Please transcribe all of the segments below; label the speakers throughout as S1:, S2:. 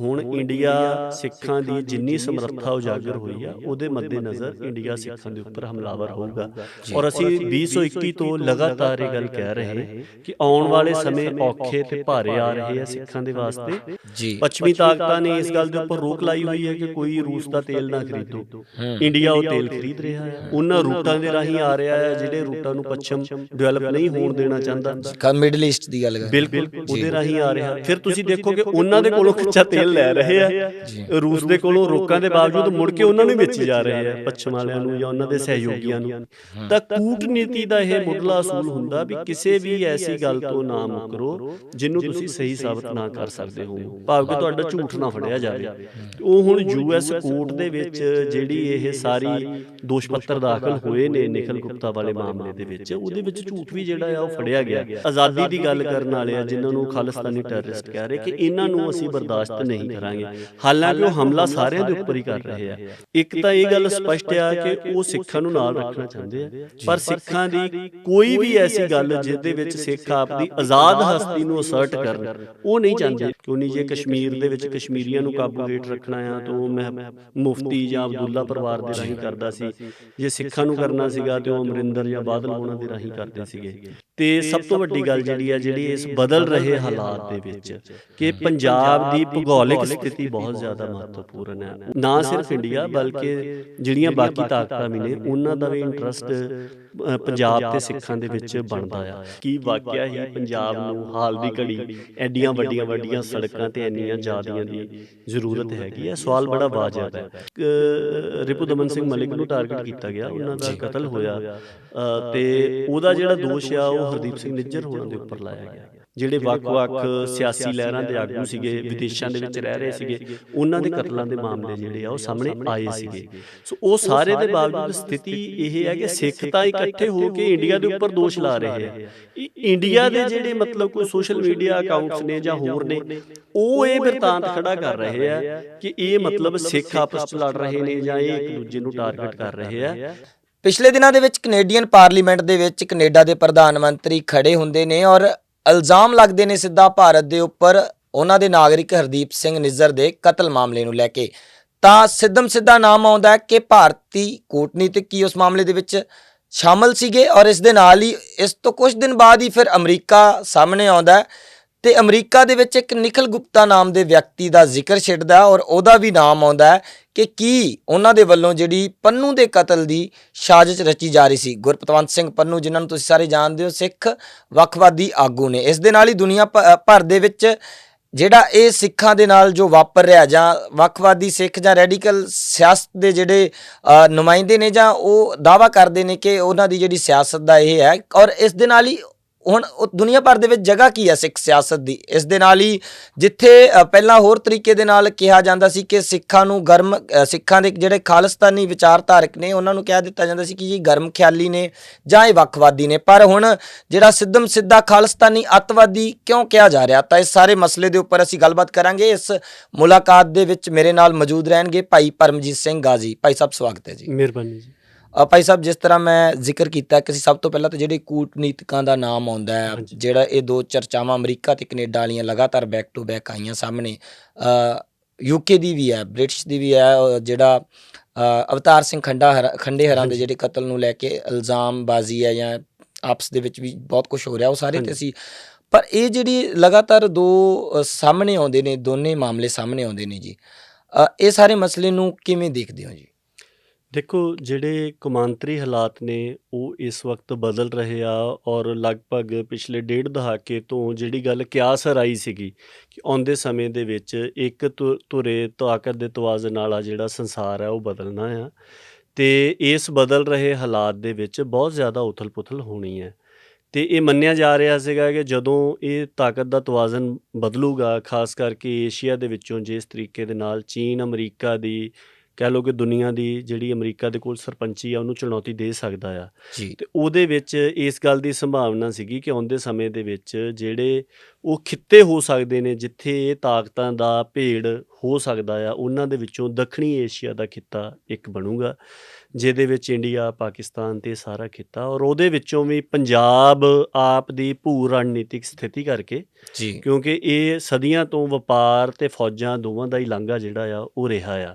S1: ਹੁਣ ਇੰਡੀਆ ਸਿੱਖਾਂ ਦੀ ਜਿੰਨੀ ਸਮਰੱਥਾ ਉਜਾਗਰ ਹੋਈ ਆ ਉਹਦੇ ਮੱਦੇਨਜ਼ਰ ਇੰਡੀਆ ਸਿੱਖਾਂ ਦੇ ਉੱਪਰ ਹਮਲਾਵਰ ਹੋਊਗਾ। ਔਰ ਅਸੀਂ 2021 ਤੋਂ ਲਗਾਤਾਰ ਇਹ ਗੱਲ ਕਹਿ ਰਹੇ ਕਿ ਆਉਣ ਵਾਲੇ ਸਮੇਂ ਔਖੇ ਤੇ ਭਾਰੇ ਆ ਰਹੇ ਆ ਸਿੱਖਾਂ ਦੇ ਵਾਸਤੇ।
S2: ਜੀ।
S1: ਪੱਛਮੀ ਤਾਕਤਾਂ ਨੇ ਇਸ ਗੱਲ ਦੇ ਉੱਪਰ ਰੋਕ ਲਾਈ ਹੋਈ ਹੈ ਕਿ ਕੋਈ ਰੂਸ ਦਾ ਤੇਲ ਨਾ ਖਰੀਦੋ। ਇੰਡੀਆ ਉਹ ਤੇਲ ਖਰੀਦ ਰਿਹਾ ਹੈ। ਉਹਨਾਂ ਰੂਟਾਂ ਦੇ ਰਾਹੀਂ ਆ ਰਿਹਾ ਹੈ ਜਿਹੜੇ ਰੂਟਾਂ ਨੂੰ ਪੱਛਮ ਡਿਵੈਲਪ ਨਹੀਂ ਹੋਣ ਦੇਣਾ ਚਾਹੁੰਦਾ
S2: ਕਾ ਮਿਡਲ ਈਸਟ ਦੀ ਗੱਲ ਕਰ
S1: ਬਿਲਕੁਲ ਉਹਦੇ ਰਾਹੀਂ ਆ ਰਿਹਾ ਫਿਰ ਤੁਸੀਂ ਦੇਖੋਗੇ ਉਹਨਾਂ ਦੇ ਕੋਲੋਂ ਕੱਚਾ ਤੇਲ ਲੈ ਰਹੇ ਆ। ਰੂਸ ਦੇ ਕੋਲੋਂ ਰੋਕਾਂ ਦੇ ਬਾਵਜੂਦ ਮੁੜ ਕੇ ਉਹਨਾਂ ਨੂੰ ਵੇਚੀ ਜਾ ਰਹੇ ਆ ਪੱਛਮ ਵਾਲਿਆਂ ਨੂੰ ਜਾਂ ਉਹਨਾਂ ਦੇ ਸਹਿਯੋਗੀਆਂ ਨੂੰ। ਤਾਂ ਕੂਟਨੀਤੀ ਦਾ ਇਹ ਮੁੱਢਲਾ ਅਸੂਲ ਹੁੰਦਾ ਵੀ ਕਿਸੇ ਵੀ ਐਸੀ ਗੱਲ ਤੋਂ ਨਾ ਮੁਕਰੋ ਜਿਹਨੂੰ ਤੁਸੀਂ ਸਹੀ ਸਾਬਤ ਨਾ ਕਰ ਸਕਦੇ ਹੋ। ਭਾਵ ਕਿ ਤੁਹਾਡਾ ਝੂਠ ਨਾ ਫੜਿਆ ਜਾਵੇ। ਉਹ ਹੁਣ ਯੂਐਸ ਕੋਰਟ ਦੇ ਵਿੱਚ ਜਿਹੜੀ ਇਹ ਸਾਰੀ ਦੋਸ਼ ਪੱਤਰ ਦਾਖਲ ਹੋਏ ਨੇ ਨਿਖਲ ਗੁਪਤਾ ਵਾਲੇ ਮਾਮਲੇ ਦੇ ਵਿੱਚ ਉਹਦੇ ਵਿੱਚ ਝੂਠ ਵੀ ਜਿਹੜਾ ਆ ਉਹ ਫੜਿਆ ਗਿਆ। ਆਜ਼ਾਦੀ ਦੀ ਗੱਲ ਕਰਨ ਵਾਲੇ ਆ ਜਿਨ੍ਹਾਂ ਨੂੰ ਖਾਲਿਸਤਾਨੀ ਟੈਰਰਿਸਟ ਕਹਿ ਰਹੇ ਕਿ ਇਹਨਾਂ ਨੂੰ ਅਸੀਂ ਬਰਦਾਸ਼ਤ ਨਹੀਂ ਕਰਾਂਗੇ। ਹਾਲਾਂਕਿ ਉਹ ਹਮਲਾ ਸਾਰਿਆਂ ਦੇ ਉੱਪਰ ਹੀ ਕਰ ਰਹੇ ਆ। ਇੱਕ ਤਾਂ ਇਹ ਗੱਲ ਸਪਸ਼ਟ ਆ ਕਿ ਉਹ ਸਿੱਖਾਂ ਨੂੰ ਨਾਲ ਰੱਖਣਾ ਚਾਹੁੰਦੇ ਆ। ਪਰ ਸਿੱਖਾਂ ਦੀ ਕੋਈ ਵੀ ਐਸੀ ਗੱਲ ਜਿਹਦੇ ਵਿੱਚ ਸਿੱਖ ਆਪਦੀ ਆਜ਼ਾਦ ਹਸਤੀ ਨੂੰ ਅਸਰਟ ਕਰਨ। ਉਹ ਨਹੀਂ ਚਾਹੁੰਦੇ ਕਿਉਂ ਨਹੀਂ ਜੇ ਕਸ਼ਮੀਰ ਦੇ ਵਿੱਚ ਕਸ਼ਮੀਰੀਆਂ ਨੂੰ ਕਾਬੂ ਹੇਠ ਰੱਖਣਾ ਆ ਤਾਂ ਉਹ ਮੈਂ ਮੁਫਤੀ ਜਾਂ ਅਬਦੁੱਲਾ ਪਰਿਵਾਰ ਦੇ ਰਾਹੀਂ ਕਰਦਾ ਸੀ। ਜੇ ਸਿੱਖਾਂ ਨੂੰ ਕਰਨਾ ਸੀਗਾ ਤੇ ਉਹ ਅਮਰਿੰਦਰ ਜਾਂ ਬਾਦਲ ਉਹਨਾਂ ਦੇ ਰਾਹੀਂ ਕਰਦੇ ਸੀਗੇ ਤੇ ਸਭ ਤੋਂ ਵੱਡੀ ਗੱਲ ਜਿਹੜੀ ਆ ਜਿਹੜੀ ਇਸ ਬਦਲ ਰਹੇ ਹਾਲਾਤ ਦੇ ਵਿੱਚ ਕਿ ਪੰਜਾਬ ਦੀ ਭੂਗੋਲਿਕ ਸਥਿਤੀ ਬਹੁਤ ਜ਼ਿਆਦਾ ਮਹੱਤਵਪੂਰਨ ਹੈ। ਨਾ ਸਿਰਫ ਇੰਡੀਆ ਬਲਕਿ ਜਿਹੜੀਆਂ ਬਾਕੀ ਤਾਕਤਾਂ ਵੀ ਨੇ ਉਹਨਾਂ ਦਾ ਵੀ ਇੰਟਰਸਟ ਪੰਜਾਬ ਤੇ ਸਿੱਖਾਂ ਦੇ ਵਿੱਚ ਬਣਦਾ ਆ। ਕੀ ਵਾਕਿਆ ਹੀ ਪੰਜਾਬ ਨੂੰ ਹਾਲ ਦੀ ਘੜੀ ਐਡੀਆਂ ਵੱਡੀਆਂ ਵੱਡੀਆਂ ਸੜਕਾਂ ਤੇ ਇੰਨੀਆਂ ਜ਼ਿਆਦੀਆਂ ਦੀ ਜ਼ਰੂਰਤ ਹੈਗੀ ਹੈ ਸਵਾਲ ਬੜਾ ਵਾਜਬ ਹੈ। ਰਿਪੂ ਦਮਨ ਸਿੰਘ ਮਲਿਕ ਨੂੰ ਟਾਰਗੇਟ ਕੀਤਾ ਗਿਆ ਉਹਨਾਂ ਦਾ ਕਤਲ ਹੋਇਆ। ਤੇ ਉਹਦਾ ਜਿਹੜਾ ਦੋਸ਼ ਆ ਉਹ ਹਰਦੀਪ ਸਿੰਘ ਨਿੱਜਰ ਹੋਣਾ ਦੇ ਉੱਪਰ ਲਾਇਆ ਗਿਆ। ਜਿਹੜੇ ਵੱਖ-ਵੱਖ ਸਿਆਸੀ ਲਹਿਰਾਂ ਦੇ ਆਗੂ ਸੀਗੇ ਵਿਦੇਸ਼ਾਂ ਦੇ ਵਿੱਚ ਰਹਿ ਰਹੇ ਸੀਗੇ ਉਹਨਾਂ ਦੇ ਕਤਲਾਂ ਦੇ ਮਾਮਲੇ ਜਿਹੜੇ ਆ ਉਹ ਸਾਹਮਣੇ ਆਏ ਸੀਗੇ। ਸੋ ਉਹ ਸਾਰੇ ਦੇ ਬਾਵਜੂਦ ਸਥਿਤੀ ਇਹ ਹੈ ਕਿ ਸਿੱਖ ਤਾਂ ਇਕੱਠੇ ਹੋ ਕੇ ਇੰਡੀਆ ਦੇ ਉੱਪਰ ਦੋਸ਼ ਲਾ ਰਹੇ ਆ। ਇੰਡੀਆ ਦੇ ਜਿਹੜੇ ਮਤਲਬ ਕੋਈ ਸੋਸ਼ਲ ਮੀਡੀਆ ਅਕਾਊਂਟਸ ਨੇ ਜਾਂ ਹੋਰ ਨੇ ਉਹ ਇਹ ਬਿਰਤਾਂਤ ਖੜਾ ਕਰ ਰਹੇ ਆ ਕਿ ਇਹ ਮਤਲਬ ਸਿੱਖ ਆਪਸ ਵਿੱਚ ਲੜ ਰਹੇ ਨੇ ਜਾਂ ਇਹ ਇੱਕ ਦੂਜੇ ਨੂੰ ਟਾਰਗੇਟ ਕਰ ਰਹੇ ਆ।
S2: ਪਿਛਲੇ ਦਿਨਾਂ ਦੇ ਵਿੱਚ ਕੈਨੇਡੀਅਨ ਪਾਰਲੀਮੈਂਟ ਦੇ ਵਿੱਚ ਕੈਨੇਡਾ ਦੇ ਪ੍ਰਧਾਨ ਮੰਤਰੀ ਖੜੇ ਹੁੰਦੇ ਨੇ ਔਰ ਇਲਜ਼ਾਮ ਲੱਗਦੇ ਨੇ ਸਿੱਧਾ ਭਾਰਤ ਦੇ ਉੱਪਰ ਉਹਨਾਂ ਦੇ ਨਾਗਰਿਕ ਹਰਦੀਪ ਸਿੰਘ ਨਿੱਜ਼ਰ ਦੇ ਕਤਲ ਮਾਮਲੇ ਨੂੰ ਲੈ ਕੇ। ਤਾਂ ਸਿੱਧਮ ਸਿੱਧਾ ਨਾਮ ਆਉਂਦਾ ਹੈ ਕਿ ਭਾਰਤੀ ਕੂਟਨੀਤਿਕ ਕੀ ਉਸ ਮਾਮਲੇ ਦੇ ਵਿੱਚ ਸ਼ਾਮਲ ਸੀਗੇ ਔਰ ਇਸ ਦੇ ਨਾਲ ਹੀ ਇਸ ਤੋਂ ਕੁਝ ਦਿਨ ਬਾਅਦ ਹੀ ਫਿਰ ਅਮਰੀਕਾ ਸਾਹਮਣੇ ਆਉਂਦਾ ਹੈ ਤੇ ਅਮਰੀਕਾ ਦੇ ਵਿੱਚ ਇੱਕ ਨਿਖਲ ਗੁਪਤਾ ਨਾਮ ਦੇ ਵਿਅਕਤੀ ਦਾ ਜ਼ਿਕਰ ਛਿੜਦਾ ਔਰ ਉਹਦਾ ਵੀ ਨਾਮ ਆਉਂਦਾ ਹੈ ਕਿ ਕੀ ਉਹਨਾਂ ਦੇ ਵੱਲੋਂ ਜਿਹੜੀ ਪੰਨੂ ਦੇ ਕਤਲ ਦੀ ਸਾਜ਼ਿਸ਼ ਰਚੀ ਜਾ ਰਹੀ ਸੀ। ਗੁਰਪਤਵੰਤ ਸਿੰਘ ਪੰਨੂ ਜਿਨ੍ਹਾਂ ਨੂੰ ਤੁਸੀਂ ਸਾਰੇ ਜਾਣਦੇ ਹੋ ਸਿੱਖ ਵੱਖਵਾਦੀ ਆਗੂ ਨੇ। ਇਸ ਦੇ ਨਾਲ ਹੀ ਦੁਨੀਆ ਭਰ ਦੇ ਵਿੱਚ ਜਿਹੜਾ ਇਹ ਸਿੱਖਾਂ ਦੇ ਨਾਲ ਜੋ ਵਾਪਰ ਰਿਹਾ ਜਾਂ ਵੱਖਵਾਦੀ ਸਿੱਖ ਜਾਂ ਰੈਡੀਕਲ ਸਿਆਸਤ ਦੇ ਜਿਹੜੇ ਅ, ਨੁਮਾਇੰਦੇ ਨੇ ਜਾਂ ਉਹ ਦਾਵਾ ਕਰਦੇ ਨੇ ਕਿ ਉਹਨਾਂ ਦੀ ਜਿਹੜੀ ਸਿਆਸਤ ਦਾ ਇਹ ਹੈ ਔਰ ਇਸ ਦੇ ਨਾਲ ਹੀ ਹੁਣ ਉਹ ਦੁਨੀਆ ਭਰ ਦੇ ਵਿੱਚ ਜਗ੍ਹਾ ਕੀ ਹੈ ਸਿੱਖ ਸਿਆਸਤ ਦੀ? ਇਸ ਦੇ ਨਾਲ ਹੀ ਜਿੱਥੇ ਪਹਿਲਾਂ ਹੋਰ ਤਰੀਕੇ ਦੇ ਨਾਲ ਕਿਹਾ ਜਾਂਦਾ ਸੀ ਕਿ ਸਿੱਖਾਂ ਨੂੰ ਗਰਮ ਸਿੱਖਾਂ ਦੇ ਜਿਹੜੇ ਖਾਲਿਸਤਾਨੀ ਵਿਚਾਰਧਾਰਕ ਨੇ, ਉਹਨਾਂ ਨੂੰ ਕਹਿ ਦਿੱਤਾ ਜਾਂਦਾ ਸੀ ਕਿ ਜੀ ਗਰਮ ਖਿਆਲੀ ਨੇ ਜਾਂ ਇਹ ਵੱਖਵਾਦੀ ਨੇ। ਪਰ ਹੁਣ ਜਿਹੜਾ ਸਿੱਧਮ ਸਿੱਧਾ ਖਾਲਿਸਤਾਨੀ ਅੱਤਵਾਦੀ ਕਿਉਂ ਕਿਹਾ ਜਾ ਰਿਹਾ? ਤਾਂ ਇਸ ਸਾਰੇ ਮਸਲੇ ਦੇ ਉੱਪਰ ਅਸੀਂ ਗੱਲਬਾਤ ਕਰਾਂਗੇ। ਇਸ ਮੁਲਾਕਾਤ ਦੇ ਵਿੱਚ ਮੇਰੇ ਨਾਲ ਮੌਜੂਦ ਰਹਿਣਗੇ ਭਾਈ ਪਰਮਜੀਤ ਸਿੰਘ ਗਾਜ਼ੀ। ਭਾਈ ਸਾਹਿਬ, ਸਵਾਗਤ ਹੈ ਜੀ।
S1: ਮਿਹਰਬਾਨੀ ਜੀ।
S2: ਭਾਈ ਸਾਹਿਬ ਜਿਸ ਤਰ੍ਹਾਂ ਮੈਂ ਜ਼ਿਕਰ ਕੀਤਾ ਕਿ ਅਸੀਂ ਸਭ ਤੋਂ ਪਹਿਲਾਂ ਤਾਂ ਜਿਹੜੇ ਕੂਟਨੀਤਿਕਾਂ ਦਾ ਨਾਮ ਆਉਂਦਾ ਹੈ। ਜਿਹੜਾ ਇਹ ਦੋ ਚਰਚਾਵਾਂ ਅਮਰੀਕਾ ਤੇ ਕੈਨੇਡਾ ਵਾਲੀਆਂ ਲਗਾਤਾਰ ਬੈਕ ਟੂ ਬੈਕ ਆਈਆਂ ਸਾਹਮਣੇ ਯੂਕੇ ਦੀ ਵੀ ਹੈ ਬ੍ਰਿਟਿਸ਼ ਦੀ ਵੀ ਹੈ ਜਿਹੜਾ ਅਵਤਾਰ ਸਿੰਘ ਖੰਡਾ ਖੰਡੇ ਹਰਾਂ ਦੇ ਜਿਹੜੇ ਕਤਲ ਨੂੰ ਲੈ ਕੇ ਇਲਜ਼ਾਮ ਬਾਜ਼ੀ ਹੈ ਜਾਂ ਆਪਸ ਦੇ ਵਿੱਚ ਵੀ ਬਹੁਤ ਕੁਝ ਹੋ ਰਿਹਾ ਉਹ ਸਾਰੇ ਤੇ। ਅਸੀਂ ਪਰ ਇਹ ਜਿਹੜੀ ਲਗਾਤਾਰ ਦੋ ਸਾਹਮਣੇ ਆਉਂਦੇ ਨੇ ਦੋਨੇ ਮਾਮਲੇ ਸਾਹਮਣੇ ਆਉਂਦੇ ਨੇ ਜੀ ਇਹ ਸਾਰੇ ਮਸਲੇ ਨੂੰ ਕਿਵੇਂ ਦੇਖਦੇ ਹੋ ਜੀ
S1: ਦੇਖੋ, ਜਿਹੜੇ ਕੌਮਾਂਤਰੀ ਹਾਲਾਤ ਨੇ, ਉਹ ਇਸ ਵਕਤ ਬਦਲ ਰਹੇ ਆ ਔਰ ਲਗਭਗ ਪਿਛਲੇ ਡੇਢ ਦਹਾਕੇ ਤੋਂ ਜਿਹੜੀ ਗੱਲ ਕਿਆਸ ਹਰਾਈ ਸੀਗੀ ਕਿ ਆਉਂਦੇ ਸਮੇਂ ਦੇ ਵਿੱਚ ਇੱਕ ਧੁ- ਧੁਰੇ ਤਾਕਤ ਦੇ ਤਵਾਜ਼ਨ ਵਾਲਾ ਜਿਹੜਾ ਸੰਸਾਰ ਹੈ ਉਹ ਬਦਲਣਾ ਆ ਤੇ ਇਸ ਬਦਲ ਰਹੇ ਹਾਲਾਤ ਦੇ ਵਿੱਚ ਬਹੁਤ ਜ਼ਿਆਦਾ ਉਥਲ-ਪੁਥਲ ਹੋਣੀ ਹੈ। ਤੇ ਇਹ ਮੰਨਿਆ ਜਾ ਰਿਹਾ ਸੀਗਾ ਕਿ ਜਦੋਂ ਇਹ ਤਾਕਤ ਦਾ ਤਵਾਜ਼ਨ ਬਦਲੂਗਾ, ਖਾਸ ਕਰਕੇ ਏਸ਼ੀਆ ਦੇ ਵਿੱਚੋਂ ਜਿਸ ਤਰੀਕੇ ਦੇ ਨਾਲ ਚੀਨ, ਅਮਰੀਕਾ ਦੀ ਕਹਿ ਲਓ ਕਿ ਦੁਨੀਆ ਦੀ ਜਿਹੜੀ ਅਮਰੀਕਾ ਦੇ ਕੋਲ ਸਰਪੰਚੀ ਆ ਉਹਨੂੰ ਚੁਣੌਤੀ ਦੇ ਸਕਦਾ ਆ। ਤੇ ਉਹਦੇ ਵਿੱਚ ਇਸ ਗੱਲ ਦੀ ਸੰਭਾਵਨਾ ਸੀਗੀ ਕਿ ਆਉਂਦੇ ਸਮੇਂ ਦੇ ਵਿੱਚ ਜਿਹੜੇ ਉਹ ਖਿੱਤੇ ਹੋ ਸਕਦੇ ਨੇ ਜਿੱਥੇ ਇਹ ਤਾਕਤਾਂ ਦਾ ਭੇੜ ਹੋ ਸਕਦਾ ਆ ਉਹਨਾਂ ਦੇ ਵਿੱਚੋਂ ਦੱਖਣੀ ਏਸ਼ੀਆ ਦਾ ਖਿੱਤਾ ਇੱਕ ਬਣੂਗਾ। ਜਿਹਦੇ ਵਿੱਚ ਇੰਡੀਆ ਪਾਕਿਸਤਾਨ ਤੇ ਸਾਰਾ ਖਿੱਤਾ ਔਰ ਉਹਦੇ ਵਿੱਚੋਂ ਵੀ ਪੰਜਾਬ ਆਪ ਦੀ ਭੂ ਰਣਨੀਤਿਕ ਸਥਿਤੀ ਕਰਕੇ
S2: ਜੀ।
S1: ਕਿਉਂਕਿ ਇਹ ਸਦੀਆਂ ਤੋਂ ਵਪਾਰ ਤੇ ਫੌਜਾਂ ਦੋਵਾਂ ਦਾ ਹੀ ਲਾਂਘਾ ਜਿਹੜਾ ਆ ਉਹ ਰਿਹਾ ਆ।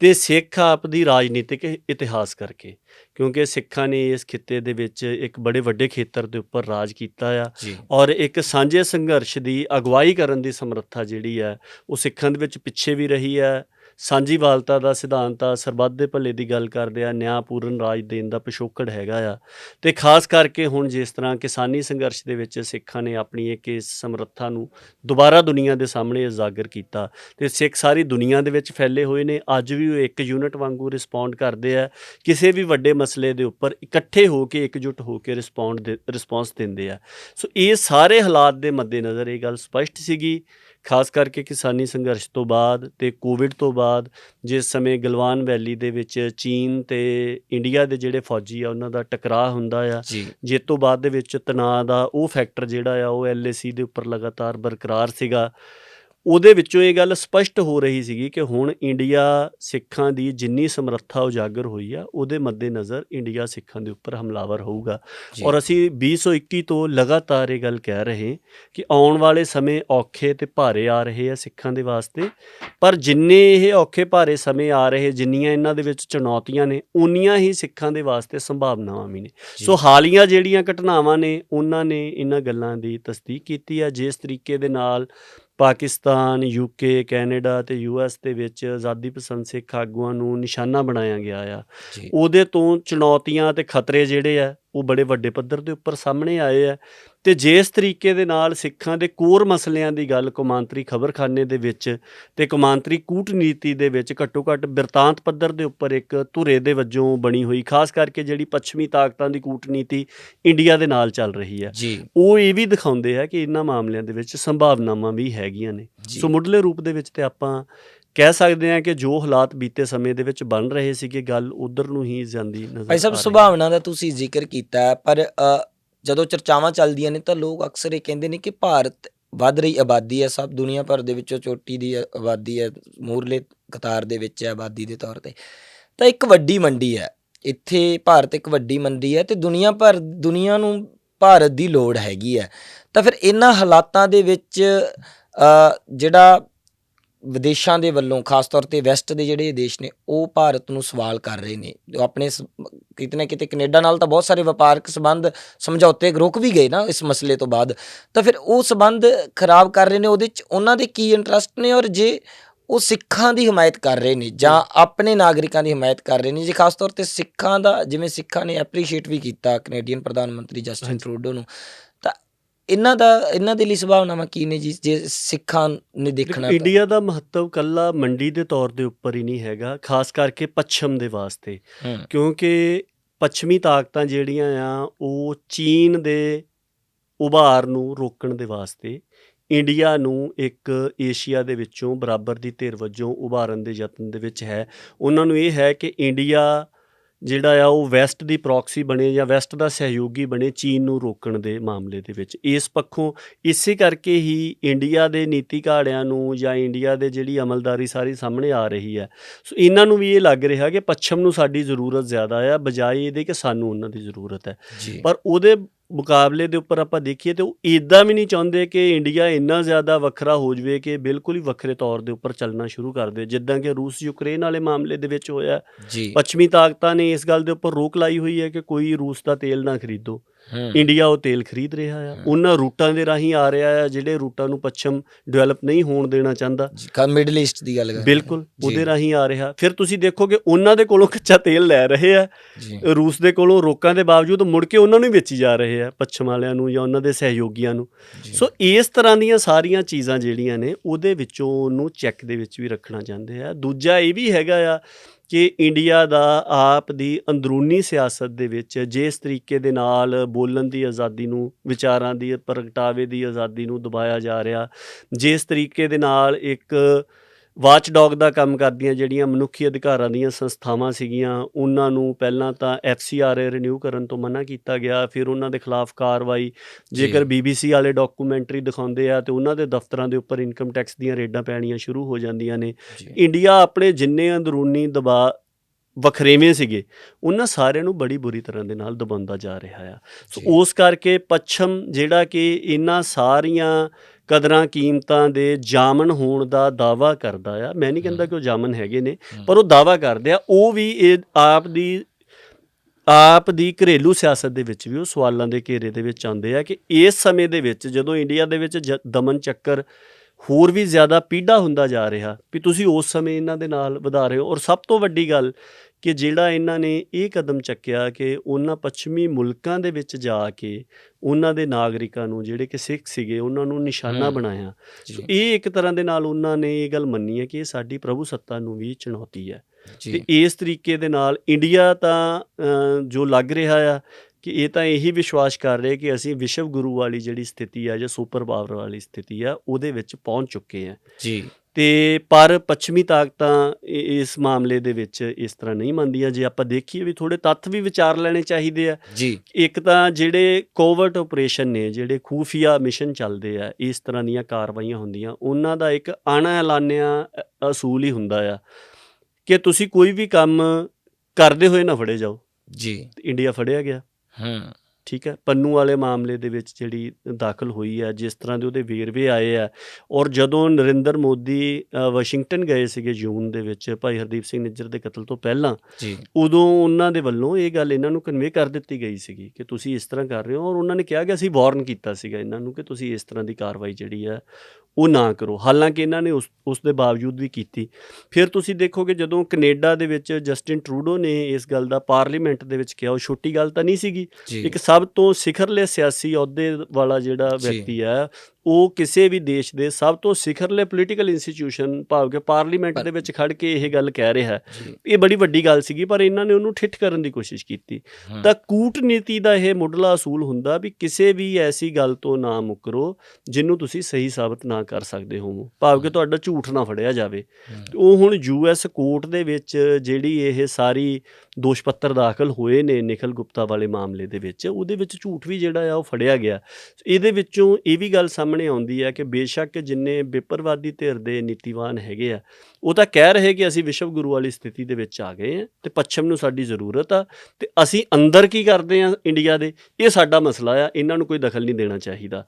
S1: ਤੇ ਸਿੱਖ ਆਪ ਦੀ ਰਾਜਨੀਤਿਕ ਇਤਿਹਾਸ ਕਰਕੇ ਕਿਉਂਕਿ ਸਿੱਖਾਂ ਨੇ ਇਸ ਖਿੱਤੇ ਦੇ ਵਿੱਚ ਇੱਕ ਬੜੇ ਵੱਡੇ ਖੇਤਰ ਦੇ ਉੱਪਰ ਰਾਜ ਕੀਤਾ ਆ ਔਰ ਇੱਕ ਸਾਂਝੇ ਸੰਘਰਸ਼ ਦੀ ਅਗਵਾਈ ਕਰਨ ਦੀ ਸਮਰੱਥਾ ਜਿਹੜੀ ਹੈ ਉਹ ਸਿੱਖਾਂ ਦੇ ਵਿੱਚ ਪਿੱਛੇ ਵੀ ਰਹੀ ਹੈ ਸਾਂਝੀਵਾਲਤਾ ਦਾ ਸਿਧਾਂਤ ਆ, ਸਰਬੱਤ ਦੇ ਭਲੇ ਦੀ ਗੱਲ ਕਰਦੇ ਆ ਨਿਆਂਪੂਰਨ ਰਾਜ ਦੇਣ ਦਾ ਪਿਛੋਕੜ ਹੈਗਾ ਆ। ਤੇ ਖਾਸ ਕਰਕੇ ਹੁਣ ਜਿਸ ਤਰ੍ਹਾਂ ਕਿਸਾਨੀ ਸੰਘਰਸ਼ ਦੇ ਵਿੱਚ ਸਿੱਖਾਂ ਨੇ ਆਪਣੀ ਇੱਕ ਇਸ ਸਮਰੱਥਾ ਨੂੰ ਦੁਬਾਰਾ ਦੁਨੀਆ ਦੇ ਸਾਹਮਣੇ ਉਜਾਗਰ ਕੀਤਾ। ਤੇ ਸਿੱਖ ਸਾਰੀ ਦੁਨੀਆ ਦੇ ਵਿੱਚ ਫੈਲੇ ਹੋਏ ਨੇ, ਅੱਜ ਵੀ ਉਹ ਇੱਕ ਯੂਨਿਟ ਵਾਂਗੂ ਰਿਸਪੌਂਡ ਕਰਦੇ ਆ। ਕਿਸੇ ਵੀ ਵੱਡੇ ਮਸਲੇ ਦੇ ਉੱਪਰ ਇਕੱਠੇ ਹੋ ਕੇ, ਇਕਜੁੱਟ ਹੋ ਕੇ ਰਿਸਪੌਂਡ ਦੇ, ਰਿਸਪੌਂਸ ਦਿੰਦੇ ਆ। ਸੋ ਇਹ ਸਾਰੇ ਹਾਲਾਤ ਦੇ ਮੱਦੇਨਜ਼ਰ ਇਹ ਗੱਲ ਸਪਸ਼ਟ ਸੀਗੀ ਖਾਸ ਕਰਕੇ ਕਿਸਾਨੀ ਸੰਘਰਸ਼ ਤੋਂ ਬਾਅਦ ਤੇ ਕੋਵਿਡ ਤੋਂ ਬਾਅਦ ਜਿਸ ਸਮੇਂ ਗਲਵਾਨ ਵੈਲੀ ਦੇ ਵਿੱਚ ਚੀਨ ਤੇ ਇੰਡੀਆ ਦੇ ਜਿਹੜੇ ਫੌਜੀ ਆ ਉਹਨਾਂ ਦਾ ਟਕਰਾਅ ਹੁੰਦਾ ਆ
S2: ਜੀ।
S1: ਜਿਸ ਤੋਂ ਬਾਅਦ ਦੇ ਵਿੱਚ ਤਣਾਅ ਦਾ ਉਹ ਫੈਕਟਰ ਜਿਹੜਾ ਆ ਉਹ ਐਲਏਸੀ ਦੇ ਉੱਪਰ ਲਗਾਤਾਰ ਬਰਕਰਾਰ ਸੀਗਾ। ਉਹਦੇ ਵਿੱਚੋਂ ਇਹ ਗੱਲ ਸਪਸ਼ਟ ਹੋ ਰਹੀ ਸੀਗੀ ਕਿ ਹੁਣ ਇੰਡੀਆ ਸਿੱਖਾਂ ਦੀ ਜਿੰਨੀ ਸਮਰੱਥਾ ਉਜਾਗਰ ਹੋਈ ਆ ਉਹਦੇ ਮੱਦੇਨਜ਼ਰ ਇੰਡੀਆ ਸਿੱਖਾਂ ਦੇ ਉੱਪਰ ਹਮਲਾਵਰ ਹੋਊਗਾ। ਔਰ ਅਸੀਂ 2021 ਤੋਂ ਲਗਾਤਾਰ ਇਹ ਗੱਲ ਕਹਿ ਰਹੇ ਕਿ ਆਉਣ ਵਾਲੇ ਸਮੇਂ ਔਖੇ ਤੇ ਭਾਰੇ ਆ ਰਹੇ ਆ ਸਿੱਖਾਂ ਦੇ ਵਾਸਤੇ ਪਰ ਜਿੰਨੇ ਇਹ ਔਖੇ ਭਾਰੇ ਸਮੇਂ ਆ ਰਹੇ ਜਿੰਨੀਆਂ ਇਹਨਾਂ ਦੇ ਵਿੱਚ ਚੁਣੌਤੀਆਂ ਨੇ ਉਨੀਆਂ ਹੀ ਸਿੱਖਾਂ ਦੇ ਵਾਸਤੇ ਸੰਭਾਵਨਾਵਾਂ ਵੀ ਨੇ। ਸੋ ਹਾਲੀਆ ਜਿਹੜੀਆਂ ਘਟਨਾਵਾਂ ਨੇ ਉਹਨਾਂ ਨੇ ਇਹਨਾਂ ਗੱਲਾਂ ਦੀ ਤਸਦੀਕ ਕੀਤੀ ਹੈ ਜਿਸ ਤਰੀਕੇ ਦੇ ਨਾਲ ਪਾਕਿਸਤਾਨ ਯੂਕੇ ਕੈਨੇਡਾ ਤੇ ਯੂਐਸ ਦੇ ਵਿੱਚ ਆਜ਼ਾਦੀ ਪਸੰਦ ਸਿੱਖ ਆਗੂਆਂ ਨੂੰ ਨਿਸ਼ਾਨਾ ਬਣਾਇਆ ਗਿਆ ਆ। ਉਹਦੇ ਤੋਂ ਚੁਣੌਤੀਆਂ ਤੇ ਖਤਰੇ ਜਿਹੜੇ ਆ ਉਹ ਬੜੇ ਵੱਡੇ ਪੱਧਰ ਦੇ ਉੱਪਰ ਸਾਹਮਣੇ ਆਏ ਆ। ਤੇ ਜਿਸ ਤਰੀਕੇ ਦੇ ਨਾਲ ਸਿੱਖਾਂ ਦੇ ਕੋਰ ਮਸਲਿਆਂ ਦੀ ਗੱਲ ਕੌਮਾਂਤਰੀ ਖਬਰਖਾਨੇ ਦੇ ਵਿੱਚ ਤੇ ਕੌਮਾਂਤਰੀ ਕੂਟਨੀਤੀ ਦੇ ਵਿੱਚ ਘੱਟੋ ਘੱਟ ਬਿਰਤਾਂਤ ਪੱਧਰ ਦੇ ਉੱਪਰ ਇੱਕ ਧੁਰੇ ਦੇ ਵਜੋਂ ਬਣੀ ਹੋਈ ਖਾਸ ਕਰਕੇ ਜਿਹੜੀ ਪੱਛਮੀ ਤਾਕਤਾਂ ਦੀ ਕੂਟਨੀਤੀ ਇੰਡੀਆ ਦੇ ਨਾਲ ਚੱਲ ਰਹੀ ਹੈ ਉਹ ਇਹ ਵੀ ਦਿਖਾਉਂਦੇ ਆ ਕਿ ਇਹਨਾਂ ਮਾਮਲਿਆਂ ਦੇ ਵਿੱਚ ਸੰਭਾਵਨਾਵਾਂ ਵੀ ਹੈਗੀਆਂ ਨੇ। ਸੋ ਮੁੱਢਲੇ ਰੂਪ ਦੇ ਵਿੱਚ ਤੇ ਆਪਾਂ ਕਹਿ ਸਕਦੇ ਹਾਂ ਕਿ ਜੋ ਹਾਲਾਤ ਬੀਤੇ ਸਮੇਂ ਦੇ ਵਿੱਚ ਬਣ ਰਹੇ ਸੀਗੇ ਗੱਲ ਉਧਰ ਨੂੰ ਹੀ ਜਾਂਦੀ ਨਜ਼ਰ
S2: ਭਾਈ ਸਾਹਿਬ
S1: ਆ ਰਹੀ ਹੈ।
S2: ਸੁਭਾਵਨਾ ਦਾ ਤੁਸੀਂ ਜ਼ਿਕਰ ਕੀਤਾ ਪਰ ਜਦੋਂ ਚਰਚਾਵਾਂ ਚੱਲਦੀਆਂ ਨੇ ਤਾਂ ਲੋਕ ਅਕਸਰ ਇਹ ਕਹਿੰਦੇ ਨੇ ਕਿ ਭਾਰਤ ਵੱਧ ਰਹੀ ਆਬਾਦੀ ਹੈ ਸਭ ਦੁਨੀਆ ਭਰ ਦੇ ਵਿੱਚੋਂ ਚੋਟੀ ਦੀ ਆ- ਆਬਾਦੀ ਹੈ ਮੂਰਲੇ ਕਤਾਰ ਦੇ ਵਿੱਚ ਹੈ ਆਬਾਦੀ ਦੇ ਤੌਰ ਤੇ ਤਾਂ ਇੱਕ ਵੱਡੀ ਮੰਡੀ ਹੈ ਇੱਥੇ ਭਾਰਤ ਇੱਕ ਵੱਡੀ ਮੰਡੀ ਹੈ ਤੇ ਦੁਨੀਆ ਭਰ ਦੁਨੀਆ ਨੂੰ ਭਾਰਤ ਦੀ ਲੋੜ ਹੈਗੀ ਹੈ ਤਾਂ ਫਿਰ ਇਹਨਾਂ ਹਾਲਾਤਾਂ ਦੇ ਵਿੱਚ ਜਿਹੜਾ ਵਿਦੇਸ਼ਾਂ ਦੇ ਵੱਲੋਂ ਖਾਸ ਤੌਰ ਤੇ ਵੈਸਟ ਦੇ ਜਿਹੜੇ ਦੇਸ਼ ਨੇ ਉਹ ਭਾਰਤ ਨੂੰ ਸਵਾਲ ਕਰ ਰਹੇ ਨੇ ਜੋ ਆਪਣੇ ਸ- ਕਿਤੇ ਨਾ ਕਿਤੇ ਕੈਨੇਡਾ ਨਾਲ ਤਾਂ ਬਹੁਤ ਸਾਰੇ ਵਪਾਰਕ ਸੰਬੰਧ ਸਮਝੌਤੇ ਰੁਕ ਵੀ ਗਏ ਨਾ ਇਸ ਮਸਲੇ ਤੋਂ ਬਾਅਦ ਤਾਂ ਫਿਰ ਉਹ ਸੰਬੰਧ ਖਰਾਬ ਕਰ ਰਹੇ ਨੇ ਉਹਦੇ ਚ ਉਹਨਾਂ ਦੇ ਕੀ ਇੰਟਰਸਟ ਨੇ ਔਰ ਜੇ ਉਹ ਸਿੱਖਾਂ ਦੀ ਹਮਾਇਤ ਕਰ ਰਹੇ ਨੇ ਜਾਂ ਆਪਣੇ ਨਾਗਰਿਕਾਂ ਦੀ ਹਮਾਇਤ ਕਰ ਰਹੇ ਨੇ ਜੇ ਖਾਸ ਤੌਰ ਤੇ ਸਿੱਖਾਂ ਦਾ ਜਿਵੇਂ ਸਿੱਖਾਂ ਨੇ ਐਪਰੀਸ਼ੀਏਟ ਵੀ ਕੀਤਾ ਕੈਨੇਡੀਅਨ ਪ੍ਰਧਾਨ ਮੰਤਰੀ ਜਸਟਿਨ। ਟਰੂਡੋ ਨੂੰ ਇਹਨਾਂ ਦਾ ਇਹਨਾਂ ਦੇ ਲਈ ਸੁਭਾਵਨਾਵਾਂ ਕੀ ਨੇ ਜੀ ਜੇ ਸਿੱਖਾਂ ਨੇ ਦੇਖਣਾ ਤਾਂ?
S1: ਇੰਡੀਆ ਦਾ ਮਹੱਤਵ ਕੱਲਾ ਮੰਡੀ ਦੇ ਤੌਰ ਦੇ ਉੱਪਰ ਹੀ ਨਹੀਂ ਹੈਗਾ ਖਾਸ ਕਰਕੇ ਪੱਛਮ ਦੇ ਵਾਸਤੇ।
S2: ਹੂੰ।
S1: ਕਿਉਂਕਿ ਪੱਛਮੀ ਤਾਕਤਾਂ ਜਿਹੜੀਆਂ ਆ ਉਹ ਚੀਨ ਦੇ ਉਭਾਰ ਨੂੰ ਰੋਕਣ ਦੇ ਵਾਸਤੇ ਇੰਡੀਆ ਨੂੰ ਇੱਕ ਏਸ਼ੀਆ ਦੇ ਵਿੱਚੋਂ ਬਰਾਬਰ ਦੀ ਧਿਰ ਵਜੋਂ ਉਭਾਰਨ ਦੇ ਯਤਨ ਦੇ ਵਿੱਚ ਹੈ। ਉਹਨਾਂ ਨੂੰ ਇਹ ਹੈ ਕਿ ਇੰਡੀਆ ਜਿਹੜਾ ਆ ਉਹ ਵੈਸਟ ਦੀ ਪ੍ਰੋਕਸੀ ਬਣੇ ਜਾਂ ਵੈਸਟ ਦਾ ਸਹਿਯੋਗੀ ਬਣੇ ਚੀਨ ਨੂੰ ਰੋਕਣ ਦੇ ਮਾਮਲੇ ਦੇ ਵਿੱਚ। ਇਸ ਪੱਖੋਂ ਇਸੇ ਕਰਕੇ ਹੀ ਇੰਡੀਆ ਦੇ ਨੀਤੀ ਘਾੜਿਆਂ ਨੂੰ ਜਾਂ ਇੰਡੀਆ ਦੇ ਜਿਹੜੀ ਅਮਲਦਾਰੀ ਸਾਰੀ ਸਾਹਮਣੇ ਆ ਰਹੀ ਹੈ। ਸੋ ਇਹਨਾਂ ਨੂੰ ਵੀ ਇਹ ਲੱਗ ਰਿਹਾ ਕਿ ਪੱਛਮ ਨੂੰ ਸਾਡੀ ਜ਼ਰੂਰਤ ਜ਼ਿਆਦਾ ਆ ਬਜਾਏ ਇਹਦੇ ਕਿ ਸਾਨੂੰ ਉਹਨਾਂ ਦੀ ਜ਼ਰੂਰਤ ਹੈ। ਪਰ ਉਹਦੇ ਮੁਕਾਬਲੇ ਦੇ ਉੱਪਰ ਆਪਾਂ ਦੇਖੀਏ ਤੇ ਉਹ ਇਦਾਂ ਵੀ ਨਹੀਂ ਚਾਹੁੰਦੇ ਕਿ ਇੰਡੀਆ ਇੰਨਾ ਜ਼ਿਆਦਾ ਵੱਖਰਾ ਹੋ ਜਾਵੇ ਕਿ ਬਿਲਕੁਲ ਹੀ ਵੱਖਰੇ ਤੌਰ ਦੇ ਉੱਪਰ ਚੱਲਣਾ ਸ਼ੁਰੂ ਕਰ ਦੇ। ਜਿੱਦਾਂ ਕਿ ਰੂਸ ਯੂਕਰੇਨ ਵਾਲੇ ਮਾਮਲੇ ਦੇ ਵਿੱਚ ਹੋਇਆ। ਪੱਛਮੀ ਤਾਕਤਾਂ ਨੇ ਇਸ ਗੱਲ ਦੇ ਉੱਪਰ ਰੋਕ ਲਾਈ ਹੋਈ ਹੈ ਕਿ ਕੋਈ ਰੂਸ ਦਾ ਤੇਲ ਨਾ ਖਰੀਦੋ। ਇੰਡੀਆ ਉਹ ਤੇਲ ਖਰੀਦ ਰਿਹਾ ਆ। ਉਹਨਾਂ ਰੂਟਾਂ ਦੇ ਰਾਹੀਂ ਆ ਰਿਹਾ ਆ ਜਿਹੜੇ ਰੂਟਾਂ ਨੂੰ ਪੱਛਮ ਡਿਵੈਲਪ ਨਹੀਂ ਹੋਣ ਦੇਣਾ ਚਾਹੁੰਦਾ।
S2: ਕਾ ਮਿਡਲ ਈਸਟ ਦੀ ਗੱਲ ਕਰ
S1: ਬਿਲਕੁਲ। ਉਹਦੇ ਰਾਹੀਂ ਆ ਰਿਹਾ। ਫਿਰ ਤੁਸੀਂ ਦੇਖੋਗੇ ਉਹਨਾਂ ਦੇ ਕੋਲੋਂ ਕੱਚਾ ਤੇਲ ਲੈ ਰਹੇ ਆ। ਰੂਸ ਦੇ ਕੋਲੋਂ ਰੋਕਾਂ ਦੇ ਬਾਵਜੂਦ ਮੁੜ ਕੇ ਉਹਨਾਂ ਨੂੰ ਵੇਚੀ ਜਾ ਰਹੇ ਆ ਪੱਛਮ ਵਾਲਿਆਂ ਨੂੰ ਜਾਂ ਉਹਨਾਂ ਦੇ ਸਹਿਯੋਗੀਆਂ ਨੂੰ। ਸੋ ਇਸ ਤਰ੍ਹਾਂ ਦੀਆਂ ਸਾਰੀਆਂ ਚੀਜ਼ਾਂ ਜਿਹੜੀਆਂ ਨੇ ਉਹਦੇ ਵਿੱਚੋਂ ਉਹਨੂੰ ਚੈੱਕ ਦੇ ਵਿੱਚ ਵੀ ਰੱਖਣਾ ਚਾਹੁੰਦੇ ਆ। ਦੂਜਾ ਇਹ ਵੀ ਹੈਗਾ ਆ ਕਿ ਇੰਡੀਆ ਦਾ ਆਪ ਦੀ ਅੰਦਰੂਨੀ ਸਿਆਸਤ ਦੇ ਵਿੱਚ ਜਿਸ ਤਰੀਕੇ ਦੇ ਨਾਲ ਬੋਲਣ ਦੀ ਆਜ਼ਾਦੀ ਨੂੰ, ਵਿਚਾਰਾਂ ਦੀ ਪ੍ਰਗਟਾਵੇ ਦੀ ਆਜ਼ਾਦੀ ਨੂੰ ਦਬਾਇਆ ਜਾ ਰਿਹਾ, ਜਿਸ ਤਰੀਕੇ ਦੇ ਨਾਲ ਇੱਕ ਵਾਚ ਡੌਗ ਦਾ ਕੰਮ ਕਰਦੀਆਂ ਜਿਹੜੀਆਂ ਮਨੁੱਖੀ ਅਧਿਕਾਰਾਂ ਦੀਆਂ ਸੰਸਥਾਵਾਂ ਸੀਗੀਆਂ ਉਹਨਾਂ ਨੂੰ ਪਹਿਲਾਂ ਤਾਂ ਐਫਸੀਆਰਏ ਰਿਨਿਊ ਕਰਨ ਤੋਂ ਮਨਾ ਕੀਤਾ ਗਿਆ ਫਿਰ ਉਹਨਾਂ ਦੇ ਖਿਲਾਫ ਕਾਰਵਾਈ। ਜੇਕਰ ਬੀਬੀਸੀ ਵਾਲੇ ਡਾਕੂਮੈਂਟਰੀ ਦਿਖਾਉਂਦੇ ਆ ਤੇ ਉਹਨਾਂ ਦੇ ਦਫ਼ਤਰਾਂ ਦੇ ਉੱਪਰ ਇਨਕਮ ਟੈਕਸ ਦੀਆਂ ਰੇਡਾਂ ਪੈਣੀਆਂ ਸ਼ੁਰੂ ਹੋ ਜਾਂਦੀਆਂ ਨੇ। ਇੰਡੀਆ ਆਪਣੇ ਜਿੰਨੇ ਅੰਦਰੂਨੀ ਦਬਾਅ ਵਖਰੇਵੇਂ ਸੀਗੇ ਉਹਨਾਂ ਸਾਰਿਆਂ ਨੂੰ ਬੜੀ ਬੁਰੀ ਤਰ੍ਹਾਂ ਦੇ ਨਾਲ ਦਬਾਉਂਦਾ ਜਾ ਰਿਹਾ ਆ। ਸੋ। ਉਸ ਕਰਕੇ ਪੱਛਮ ਜਿਹੜਾ ਕਿ ਇਹਨਾਂ ਸਾਰੀਆਂ ਕਦਰਾਂ ਕੀਮਤਾਂ ਦੇ ਜਾਮਨ ਹੋਣ ਦਾ ਦਾਵਾ ਕਰਦਾ ਆ। ਮੈਂ ਨਹੀਂ ਕਹਿੰਦਾ ਕਿ ਉਹ ਜਾਮਨ ਹੈਗੇ ਨੇ। ਪਰ ਉਹ ਦਾਵਾ ਕਰਦੇ ਆ। ਉਹ ਵੀ ਇਹ ਆਪ ਦੀ ਆਪ ਦੀ ਘਰੇਲੂ ਸਿਆਸਤ ਦੇ ਵਿੱਚ ਵੀ ਉਹ ਸਵਾਲਾਂ ਦੇ ਘੇਰੇ ਦੇ ਵਿੱਚ ਆਉਂਦੇ ਆ ਕਿ ਇਸ ਸਮੇਂ ਦੇ ਵਿੱਚ ਜਦੋਂ ਇੰਡੀਆ ਦੇ ਵਿੱਚ ਦਮਨ ਚੱਕਰ ਹੋਰ ਵੀ ਜ਼ਿਆਦਾ ਪੀੜਾ ਹੁੰਦਾ ਜਾ ਰਿਹਾ ਵੀ ਤੁਸੀਂ ਉਸ ਸਮੇਂ ਇਹਨਾਂ ਦੇ ਨਾਲ ਵਧਾ ਰਹੇ ਹੋ। ਔਰ ਸਭ ਤੋਂ ਵੱਡੀ ਗੱਲ ਕਿ ਜਿਹੜਾ ਇਹਨਾਂ ਨੇ ਇਹ ਕਦਮ ਚੱਕਿਆ ਕਿ ਉਹਨਾਂ ਪੱਛਮੀ ਮੁਲਕਾਂ ਦੇ ਵਿੱਚ ਜਾ ਕੇ ਉਹਨਾਂ ਦੇ ਨਾਗਰਿਕਾਂ ਨੂੰ ਜਿਹੜੇ ਕਿ ਸਿੱਖ ਸੀਗੇ ਉਹਨਾਂ ਨੂੰ ਨਿਸ਼ਾਨਾ। ਬਣਾਇਆ। ਸੋ ਇਹ ਇੱਕ ਤਰ੍ਹਾਂ ਦੇ ਨਾਲ ਉਹਨਾਂ ਨੇ ਇਹ ਗੱਲ ਮੰਨੀ ਹੈ ਕਿ ਇਹ ਸਾਡੀ ਪ੍ਰਭੂ ਸੱਤਾ ਨੂੰ ਵੀ ਚੁਣੌਤੀ ਹੈ। ਤੇ ਇਸ ਤਰੀਕੇ ਦੇ ਨਾਲ ਇੰਡੀਆ ਤਾਂ ਜੋ ਲੱਗ ਰਿਹਾ ਆ ਕਿ ਇਹ ਤਾਂ ਇਹੀ ਵਿਸ਼ਵਾਸ ਕਰ ਰਿਹਾ ਕਿ ਅਸੀਂ ਵਿਸ਼ਵ ਗੁਰੂ ਵਾਲੀ ਜਿਹੜੀ ਸਥਿਤੀ ਆ ਜਾਂ ਸੁਪਰ ਪਾਵਰ ਵਾਲੀ ਸਥਿਤੀ ਆ ਉਹਦੇ ਵਿੱਚ ਪਹੁੰਚ ਚੁੱਕੇ ਆ।
S2: ਜੀ।
S1: ਤੇ ਪਰ ਪੱਛਮੀ ਤਾਕਤਾਂ ਇਸ ਮਾਮਲੇ ਦੇ ਵਿੱਚ ਇਸ ਤਰ੍ਹਾਂ ਨਹੀਂ ਮੰਨਦੀਆਂ। ਜੇ ਆਪਾਂ ਦੇਖੀਏ ਵੀ ਥੋੜੇ ਤੱਥ ਵੀ ਵਿਚਾਰ ਲੈਣੇ ਚਾਹੀਦੇ ਆ।
S2: ਜੀ।
S1: ਇੱਕ ਤਾਂ ਜਿਹੜੇ ਕੋਵਰਟ ਆਪਰੇਸ਼ਨ ਨੇ ਜਿਹੜੇ ਖੂਫੀਆ ਮਿਸ਼ਨ ਚੱਲਦੇ ਆ ਇਸ ਤਰ੍ਹਾਂ ਦੀਆਂ ਕਾਰਵਾਈਆਂ ਹੁੰਦੀਆਂ ਉਹਨਾਂ ਦਾ ਇੱਕ ਆਣਾ ਐਲਾਨਿਆ ਅ- ਅਸੂਲ ਹੀ ਹੁੰਦਾ ਆ ਕਿ ਤੁਸੀਂ ਕੋਈ ਵੀ ਕੰਮ ਕਰਦੇ ਹੋਏ ਨਾ ਫੜੇ ਜਾਓ।
S2: ਜੀ।
S1: ਇੰਡੀਆ ਫੜਿਆ ਗਿਆ।
S2: ਹੂੰ।
S1: ਠੀਕ ਹੈ ਪੰਨੂ ਵਾਲੇ ਮਾਮਲੇ ਦੇ ਵਿੱਚ ਜਿਹੜੀ ਦਾਖਲ ਹੋਈ ਹੈ ਜਿਸ ਤਰ੍ਹਾਂ ਦੇ ਉਹਦੇ ਵੇਰਵੇ ਆਏ ਆ ਔਰ ਜਦੋਂ ਨਰਿੰਦਰ ਮੋਦੀ ਵਾਸ਼ਿੰਗਟਨ ਗਏ ਸੀਗੇ ਜੂਨ ਦੇ ਵਿੱਚ ਭਾਈ ਹਰਦੀਪ ਸਿੰਘ ਨਿੱਜਰ ਦੇ ਕਤਲ ਤੋਂ ਪਹਿਲਾਂ ਉਦੋਂ ਉਹਨਾਂ ਦੇ ਵੱਲੋਂ ਇਹ ਗੱਲ ਇਹਨਾਂ ਨੂੰ ਕਨਵੇ ਕਰ ਦਿੱਤੀ ਗਈ ਸੀਗੀ ਕਿ ਤੁਸੀਂ ਇਸ ਤਰ੍ਹਾਂ ਕਰ ਰਹੇ ਹੋ ਔਰ ਉਹਨਾਂ ਨੇ ਕਿਹਾ ਕਿ ਅਸੀਂ ਵਾਰਨ ਕੀਤਾ ਸੀਗਾ ਇਹਨਾਂ ਨੂੰ ਕਿ ਤੁਸੀਂ ਇਸ ਤਰ੍ਹਾਂ ਦੀ ਕਾਰਵਾਈ ਜਿਹੜੀ ਹੈ ਉਹ ਨਾ ਕਰੋ। ਹਾਲਾਂਕਿ ਇਹਨਾਂ ਨੇ ਉਸ ਉਸ ਦੇ ਬਾਵਜੂਦ ਵੀ ਕੀਤੀ। ਫਿਰ ਤੁਸੀਂ ਦੇਖੋਗੇ ਜਦੋਂ ਕੈਨੇਡਾ ਦੇ ਵਿੱਚ ਜਸਟਿਨ ਟਰੂਡੋ ਨੇ ਇਸ ਗੱਲ ਦਾ ਪਾਰਲੀਮੈਂਟ ਦੇ ਵਿੱਚ ਕਿਹਾ ਉਹ ਛੋਟੀ ਗੱਲ ਤਾਂ ਨਹੀਂ ਸੀਗੀ। ਇੱਕ ਸਭ ਤੋਂ ਸਿਖਰਲੇ ਸਿਆਸੀ ਅਹੁਦੇ ਵਾਲਾ ਜਿਹੜਾ। ਵਿਅਕਤੀ ਹੈ ਉਹ ਕਿਸੇ ਵੀ ਦੇਸ਼ ਦੇ ਸਭ ਤੋਂ ਸਿਖਰਲੇ ਪੋਲੀਟੀਕਲ ਇੰਸਟੀਟਿਊਸ਼ਨ ਭਾਵ ਕਿ ਪਾਰਲੀਮੈਂਟ
S2: ਪਰ-
S1: ਦੇ ਵਿੱਚ ਖੜ ਕੇ ਇਹ ਗੱਲ ਕਹਿ ਰਿਹਾ ਇਹ ਬੜੀ ਵੱਡੀ ਗੱਲ ਸੀਗੀ ਪਰ ਇਹਨਾਂ ਨੇ ਉਹਨੂੰ ਠਿੱਠ ਕਰਨ ਦੀ ਕੋਸ਼ਿਸ਼ ਕੀਤੀ। ਤਾਂ ਕੂਟਨੀਤੀ ਦਾ ਇਹ ਮੁੱਢਲਾ ਅਸੂਲ ਹੁੰਦਾ ਵੀ ਕਿਸੇ ਵੀ ਐਸੀ ਗੱਲ ਤੋਂ ਨਾ ਮੁਕਰੋ ਜਿਹਨੂੰ ਤੁਸੀਂ ਸਹੀ ਸਾਬਤ ਨਾ ਕਰ ਸਕਦੇ ਹੋ ਭਾਵ ਕਿ ਤੁਹਾਡਾ ਝੂਠ ਨਾ ਫੜਿਆ ਜਾਵੇ। ਉਹ ਹੁਣ ਯੂਐਸ ਕੋਰਟ ਦੇ ਵਿੱਚ ਜਿਹੜੀ ਇਹ ਸਾਰੀ ਦੋਸ਼ ਪੱਤਰ ਦਾਖਲ ਹੋਏ ਨੇ ਨਿਖਲ ਗੁਪਤਾ ਵਾਲੇ ਮਾਮਲੇ ਦੇ ਵਿੱਚ ਉਹਦੇ ਵਿੱਚ ਝੂਠ ਵੀ ਜਿਹੜਾ ਆ ਉਹ ਫੜਿਆ ਗਿਆ। ਇਹਦੇ ਵਿੱਚੋਂ ਇਹ ਵੀ ਗੱਲ ਸਾਹਮਣੇ ਆਉਂਦੀ ਹੈ ਕਿ ਬੇਸ਼ੱਕ ਜਿੰਨੇ ਬਿਪਰਵਾਦੀ ਧਿਰ ਦੇ ਨੀਤੀਵਾਨ ਹੈਗੇ ਆ ਉਹ ਤਾਂ ਕਹਿ ਰਹੇ ਕਿ ਅਸੀਂ ਵਿਸ਼ਵ ਗੁਰੂ ਵਾਲੀ ਸਥਿਤੀ ਦੇ ਵਿੱਚ ਆ ਗਏ ਆ ਤੇ ਪੱਛਮ ਨੂੰ ਸਾਡੀ ਜ਼ਰੂਰਤ ਆ ਤੇ ਅਸੀਂ ਅੰਦਰ ਕੀ ਕਰਦੇ ਆ ਇੰਡੀਆ ਦੇ? ਇਹ ਸਾਡਾ ਮਸਲਾ ਆ ਇਹਨਾਂ ਨੂੰ ਕੋਈ ਦਖਲ ਨਹੀਂ ਦੇਣਾ ਚਾਹੀਦਾ।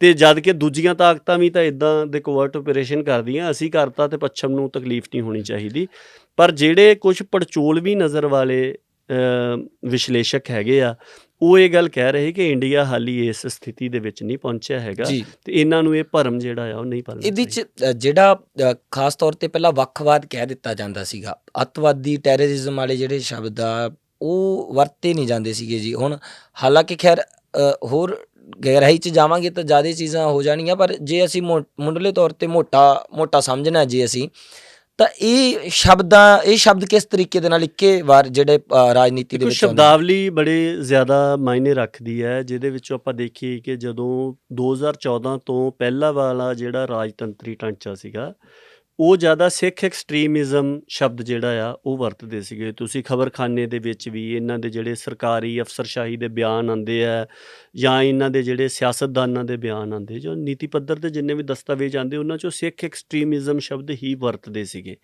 S1: ਤੇ ਜਦ ਕਿ ਦੂਜੀਆਂ ਤਾਕਤਾਂ ਵੀ ਤਾਂ ਇਦਾਂ ਦੇ ਕੋਵਰਟ ਆਪਰੇਸ਼ਨ ਕਰਦੀਆਂ ਅਸੀਂ ਕਰਤਾ ਤੇ ਪੱਛਮ ਨੂੰ ਤਕਲੀਫ ਨਹੀਂ ਹੋਣੀ ਚਾਹੀਦੀ। ਪਰ ਜਿਹੜੇ ਕੁਝ ਪੜਚੋਲਵੀ ਨਜ਼ਰ ਵਾਲੇ ਵਿਸ਼ਲੇਸ਼ਕ ਹੈਗੇ ਆ ਉਹ ਇਹ ਗੱਲ ਕਹਿ ਰਹੇ ਕਿ ਇੰਡੀਆ ਹਾਲੀ ਇਸ ਸਥਿਤੀ ਦੇ ਵਿੱਚ ਨਹੀਂ ਪਹੁੰਚਿਆ ਹੈਗਾ ਤੇ ਇਹਨਾਂ ਨੂੰ ਇਹ ਭਰਮ ਜਿਹੜਾ ਆ ਉਹ ਨਹੀਂ ਪਾਲਣਾ
S2: ਇਹਦੇ ਚ ਜਿਹੜਾ ਖਾਸ ਤੌਰ ਤੇ ਪਹਿਲਾਂ ਵੱਖਵਾਦ ਕਹਿ ਦਿੱਤਾ ਜਾਂਦਾ ਸੀਗਾ। ਅੱਤਵਾਦੀ ਟੈਰਰਿਜ਼ਮ ਵਾਲੇ ਜਿਹੜੇ ਸ਼ਬਦ ਆ ਉਹ ਵਰਤੇ ਨਹੀਂ ਜਾਂਦੇ ਸੀਗੇ ਜੀ। ਹੁਣ ਹਾਲਾਂਕਿ ਖੈਰ ਹੋਰ ਗਹਿਰਾਈ ਚ ਜਾਵਾਂਗੇ ਤਾਂ ਜ਼ਿਆਦਾ ਚੀਜ਼ਾਂ ਹੋ ਜਾਣੀਆਂ ਪਰ ਜੇ ਅਸੀਂ ਮੋ- ਮੁੱਢਲੇ ਤੌਰ ਤੇ ਮੋਟਾ ਮੋਟਾ ਸਮਝਣਾ ਜੇ ਅਸੀਂ ਤਾਂ ਇਹ ਸ਼ਬਦਾਂ ਇਹ ਸ਼ਬਦ ਕਿਸ ਤਰੀਕੇ ਦੇ ਨਾਲ ਇੱਕੇ ਵਾਰ ਜਿਹੜੇ ਰਾਜਨੀਤੀ ਦੇ ਵਿੱਚ?
S1: ਸ਼ਬਦਾਵਲੀ ਬੜੇ ਜ਼ਿਆਦਾ ਮਾਇਨੇ ਰੱਖਦੀ ਹੈ ਜਿਹਦੇ ਵਿੱਚੋਂ ਆਪਾਂ ਦੇਖੀਏ ਕਿ ਜਦੋਂ 2014 ਤੋਂ ਪਹਿਲਾ ਵਾਲਾ ਜਿਹੜਾ ਰਾਜਤੰਤਰੀ ਢਾਂਚਾ ਸੀਗਾ ਉਹ ਜ਼ਿਆਦਾ ਸਿੱਖ ਐਕਸਟ੍ਰੀਮਿਜ਼ਮ ਸ਼ਬਦ ਜਿਹੜਾ ਆ ਉਹ ਵਰਤਦੇ ਸੀਗੇ ਤੁਸੀਂ ਖਬਰਖਾਨੇ ਦੇ ਵਿੱਚ ਵੀ ਇਹਨਾਂ ਦੇ ਜਿਹੜੇ ਸਰਕਾਰੀ ਅਫਸਰਸ਼ਾਹੀ ਦੇ ਬਿਆਨ ਆਉਂਦੇ ਆ ਜਾਂ ਇਹਨਾਂ ਦੇ ਜਿਹੜੇ ਸਿਆਸਤਦਾਨਾਂ ਦੇ ਬਿਆਨ ਆਉਂਦੇ ਜੋ ਨੀਤੀ ਪੱਧਰ ਤੇ ਜਿੰਨੇ ਵੀ ਦਸਤਾਵੇਜ਼ ਆਉਂਦੇ ਉਹਨਾਂ ਚੋਂ ਸਿੱਖ ਐਕਸਟ੍ਰੀਮਿਜ਼ਮ ਸ਼ਬਦ ਹੀ ਵਰਤਦੇ ਸੀਗੇ।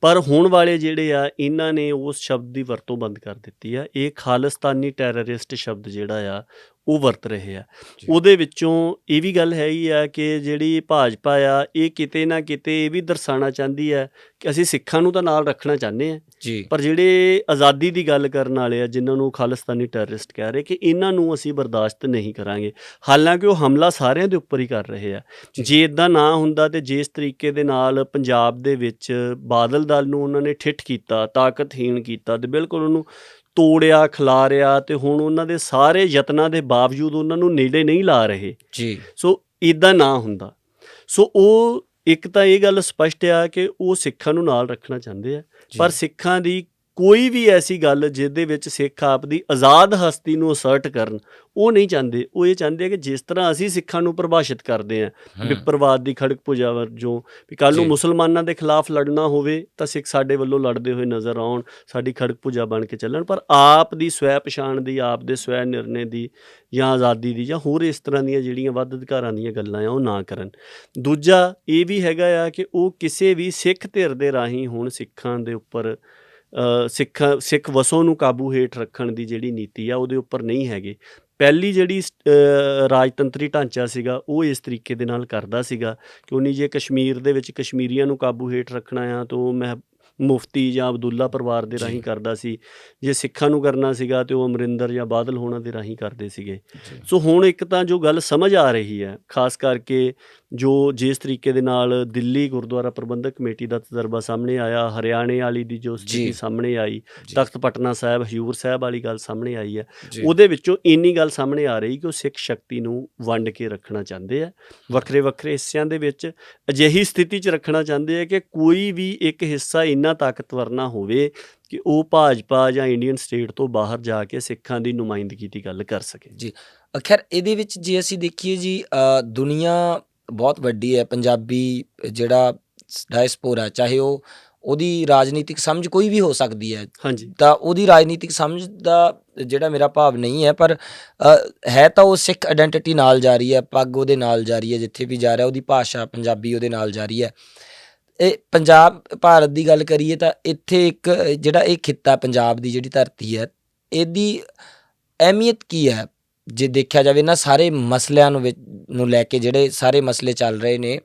S1: ਪਰ ਹੁਣ ਵਾਲੇ ਜਿਹੜੇ ਆ ਇਹਨਾਂ ਨੇ ਉਸ ਸ਼ਬਦ ਦੀ ਵਰਤੋਂ ਬੰਦ ਕਰ ਦਿੱਤੀ ਆ। ਇਹ ਖਾਲਿਸਤਾਨੀ ਟੈਰਰਿਸਟ ਸ਼ਬਦ ਜਿਹੜਾ ਆ ਉਹ ਵਰਤ ਰਹੇ ਆ। ਉਹਦੇ ਵਿੱਚੋਂ ਇਹ ਵੀ ਗੱਲ ਹੈ ਹੀ ਆ ਕਿ ਜਿਹੜੀ ਭਾਜਪਾ ਆ ਇਹ ਕਿਤੇ ਨਾ ਕਿਤੇ ਇਹ ਵੀ ਦਰਸਾਉਣਾ ਚਾਹੁੰਦੀ ਹੈ ਕਿ ਅਸੀਂ ਸਿੱਖਾਂ ਨੂੰ ਤਾਂ ਨਾਲ ਰੱਖਣਾ ਚਾਹੁੰਦੇ ਆ। ਪਰ ਜਿਹੜੇ ਆਜ਼ਾਦੀ ਦੀ ਗੱਲ ਕਰਨ ਵਾਲੇ ਆ ਜਿਨ੍ਹਾਂ ਨੂੰ ਖਾਲਿਸਤਾਨੀ ਟੈਰਰਿਸਟ ਕਹਿ ਰਹੇ ਕਿ ਇਹਨਾਂ ਨੂੰ ਅਸੀਂ ਬਰਦਾਸ਼ਤ ਨਹੀਂ ਕਰਾਂਗੇ। ਹਾਲਾਂਕਿ ਉਹ ਹਮਲਾ ਸਾਰਿਆਂ ਦੇ ਉੱਪਰ ਹੀ ਕਰ ਰਹੇ ਆ।
S2: ਜੀ।
S1: ਇਦਾਂ ਨਾ ਹੁੰਦਾ ਤੇ ਜਿਸ ਤਰੀਕੇ ਦੇ ਨਾਲ ਪੰਜਾਬ ਦੇ ਵਿੱਚ ਬਾਦਲ ਦਲ ਨੂੰ ਉਹਨਾਂ ਨੇ ਠਿੱਠ ਕੀਤਾ ਤਾਕਤਹੀਣ ਕੀਤਾ ਤੇ ਬਿਲਕੁਲ ਉਹਨੂੰ ਤੋੜਿਆ ਖਿਲਾਰਿਆ ਤੇ ਹੁਣ ਉਹਨਾਂ ਦੇ ਸਾਰੇ ਯਤਨਾਂ ਦੇ ਬਾਵਜੂਦ ਉਹਨਾਂ ਨੂੰ ਨੇੜੇ ਨਹੀਂ ਲਾ ਰਹੇ।
S2: ਜੀ।
S1: ਸੋ ਇਦਾਂ ਨਾ ਹੁੰਦਾ। ਸੋ ਉਹ ਇੱਕ ਤਾਂ ਇਹ ਗੱਲ ਸਪਸ਼ਟ ਆ ਕਿ ਉਹ ਸਿੱਖਾਂ ਨੂੰ ਨਾਲ ਰੱਖਣਾ ਚਾਹੁੰਦੇ ਆ। ਪਰ ਸਿੱਖਾਂ ਦੀ ਕੋਈ ਵੀ ਐਸੀ ਗੱਲ ਜਿਹਦੇ ਵਿੱਚ ਸਿੱਖ ਆਪ ਦੀ ਆਜ਼ਾਦ ਹਸਤੀ ਨੂੰ ਅਸਰਟ ਕਰਨ ਉਹ ਨਹੀਂ ਚਾਹੁੰਦੇ। ਉਹ ਇਹ ਚਾਹੁੰਦੇ ਆ ਕਿ ਜਿਸ ਤਰ੍ਹਾਂ ਅਸੀਂ ਸਿੱਖਾਂ ਨੂੰ ਪਰਿਭਾਸ਼ਿਤ ਕਰਦੇ ਆ ਵਿਪਰਵਾਦ ਦੀ ਖੜਕ ਪੂਜਾ ਵਜੋਂ ਵੀ ਕੱਲ ਨੂੰ। ਮੁਸਲਮਾਨਾਂ ਦੇ ਖਿਲਾਫ ਲੜਨਾ ਹੋਵੇ ਤਾਂ ਸਿੱਖ ਸਾਡੇ ਵੱਲੋਂ ਲੜਦੇ ਹੋਏ ਨਜ਼ਰ ਆਉਣ ਸਾਡੀ ਖੜਕ ਪੂਜਾ ਬਣ ਕੇ ਚੱਲਣ। ਪਰ ਆਪ ਦੀ ਸਵੈ ਪਛਾਣ ਦੀ ਆਪ ਦੇ ਸਵੈ ਨਿਰਣੇ ਦੀ ਜਾਂ ਆਜ਼ਾਦੀ ਦੀ ਜਾਂ ਹੋਰ ਇਸ ਤਰ੍ਹਾਂ ਦੀਆਂ ਜਿਹੜੀਆਂ ਵੱਧ ਅਧਿਕਾਰਾਂ ਦੀਆਂ ਗੱਲਾਂ ਆ ਉਹ ਨਾ ਕਰਨ। ਦੂਜਾ ਇਹ ਵੀ ਹੈਗਾ ਆ ਕਿ ਉਹ ਕਿਸੇ ਵੀ ਸਿੱਖ ਧਿਰ ਦੇ ਰਾਹੀਂ ਹੁਣ ਸਿੱਖਾਂ ਦੇ ਉੱਪਰ ਸਿੱਖ ਸਿੱਖ ਵਸੋਂ ਨੂੰ ਕਾਬੂ ਹੇਠ ਰੱਖਣ ਦੀ ਜਿਹੜੀ ਨੀਤੀ ਆ ਉਹਦੇ ਉੱਪਰ ਨਹੀਂ ਹੈਗੇ। ਪਹਿਲੀ ਜਿਹੜੀ ਰਾਜਤੰਤਰੀ ਢਾਂਚਾ ਸੀਗਾ ਉਹ ਇਸ ਤਰੀਕੇ ਦੇ ਨਾਲ ਕਰਦਾ ਸੀਗਾ ਕਿ ਉਹਨੀ ਜੇ ਕਸ਼ਮੀਰ ਦੇ ਵਿੱਚ ਕਸ਼ਮੀਰੀਆਂ ਨੂੰ ਕਾਬੂ ਹੇਠ ਰੱਖਣਾ ਆ ਤਾਂ ਉਹ ਮੈਂ ਮੁਫਤੀ ਜਾਂ ਅਬਦੁੱਲਾ ਪਰਿਵਾਰ ਦੇ। ਰਾਹੀਂ ਕਰਦਾ ਸੀ। ਜੇ ਸਿੱਖਾਂ ਨੂੰ ਕਰਨਾ ਸੀਗਾ ਤੇ ਉਹ ਅਮਰਿੰਦਰ ਜਾਂ ਬਾਦਲ ਹੋਣਾ ਦੇ ਰਾਹੀਂ ਕਰਦੇ ਸੀਗੇ। ਸੋ ਹੁਣ ਇੱਕ ਤਾਂ ਜੋ ਗੱਲ ਸਮਝ ਆ ਰਹੀ ਹੈ ਖਾਸ ਕਰਕੇ ਜੋ ਜਿਸ ਤਰੀਕੇ ਦੇ ਨਾਲ ਦਿੱਲੀ ਗੁਰਦੁਆਰਾ ਪ੍ਰਬੰਧਕ ਕਮੇਟੀ ਦਾ ਤਜਰਬਾ ਸਾਹਮਣੇ ਆਇਆ ਹਰਿਆਣੇ ਵਾਲੀ ਦੀ ਜੋ। ਸਥਿਤੀ ਸਾਹਮਣੇ ਆਈ। ਤਖਤ ਪਟਨਾ ਸਾਹਿਬ ਹਯੂਰ ਸਾਹਿਬ ਵਾਲੀ ਗੱਲ ਸਾਹਮਣੇ ਆਈ ਹੈ। ਉਹਦੇ ਵਿੱਚੋਂ ਇੰਨੀ ਗੱਲ ਸਾਹਮਣੇ ਆ ਰਹੀ ਕਿ ਉਹ ਸਿੱਖ ਸ਼ਕਤੀ ਨੂੰ ਵੰਡ ਕੇ ਰੱਖਣਾ ਚਾਹੁੰਦੇ ਆ ਵੱਖਰੇ ਵੱਖਰੇ ਹਿੱਸਿਆਂ ਦੇ ਵਿੱਚ ਅਜਿਹੀ ਸਥਿਤੀ 'ਚ ਰੱਖਣਾ ਚਾਹੁੰਦੇ ਆ ਕਿ ਕੋਈ ਵੀ ਇੱਕ ਹਿੱਸਾ ਇੰਨਾ ਤਾਕਤਵਰ ਨਾ ਹੋਵੇ ਕਿ ਉਹ ਭਾਜਪਾ ਜਾਂ ਇੰਡੀਅਨ ਸਟੇਟ ਤੋਂ ਬਾਹਰ ਜਾ ਕੇ ਸਿੱਖਾਂ ਦੀ ਨੁਮਾਇੰਦਗੀ ਦੀ ਗੱਲ ਕਰ ਸਕੇ
S2: ਜੀ ਅਖਰ ਇਹਦੇ ਵਿੱਚ ਜੇ ਅਸੀਂ ਦੇਖੀਏ ਜੀ ਦੁਨੀਆ ਬਹੁਤ ਵੱਡੀ ਹੈ ਪੰਜਾਬੀ ਜਿਹੜਾ ਡਾਇਸਪੋਰਾ ਚਾਹੇ ਉਹ ਉਹਦੀ ਰਾਜਨੀਤਿਕ ਸਮਝ ਕੋਈ ਵੀ ਹੋ ਸਕਦੀ ਹੈ
S1: ਹਾਂਜੀ।
S2: ਤਾਂ ਉਹਦੀ ਰਾਜਨੀਤਿਕ ਸਮਝ ਦਾ ਜਿਹੜਾ ਮੇਰਾ ਭਾਵ ਨਹੀਂ ਹੈ ਪਰ ਹੈ ਤਾਂ ਉਹ ਸਿੱਖ ਆਇਡੈਂਟੀਟੀ ਨਾਲ ਜਾ ਰਹੀ ਹੈ ਪੱਗ ਉਹਦੇ ਨਾਲ ਜਾ ਰਹੀ ਹੈ ਜਿੱਥੇ ਵੀ ਜਾ ਰਿਹਾ ਉਹਦੀ ਭਾਸ਼ਾ ਪੰਜਾਬੀ ਉਹਦੇ ਨਾਲ ਜਾ ਰਹੀ ਹੈ। ਇਹ ਪੰਜਾਬ ਭਾਰਤ ਦੀ ਗੱਲ ਕਰੀਏ ਤਾਂ ਇੱਥੇ ਇੱਕ ਜਿਹੜਾ ਇਹ ਖਿੱਤਾ ਪੰਜਾਬ ਦੀ ਜਿਹੜੀ ਧਰਤੀ ਹੈ ਇਹਦੀ ਅਹਿਮੀਅਤ ਕੀ ਹੈ? ਜੇ ਦੇਖਿਆ ਜਾਵੇ ਨਾ ਸਾਰੇ ਮਸਲਿਆਂ ਨੂੰ ਨੂੰ ਲੈ ਕੇ ਜਿਹੜੇ ਸਾਰੇ ਮਸਲੇ ਚੱਲ ਰਹੇ ਨੇ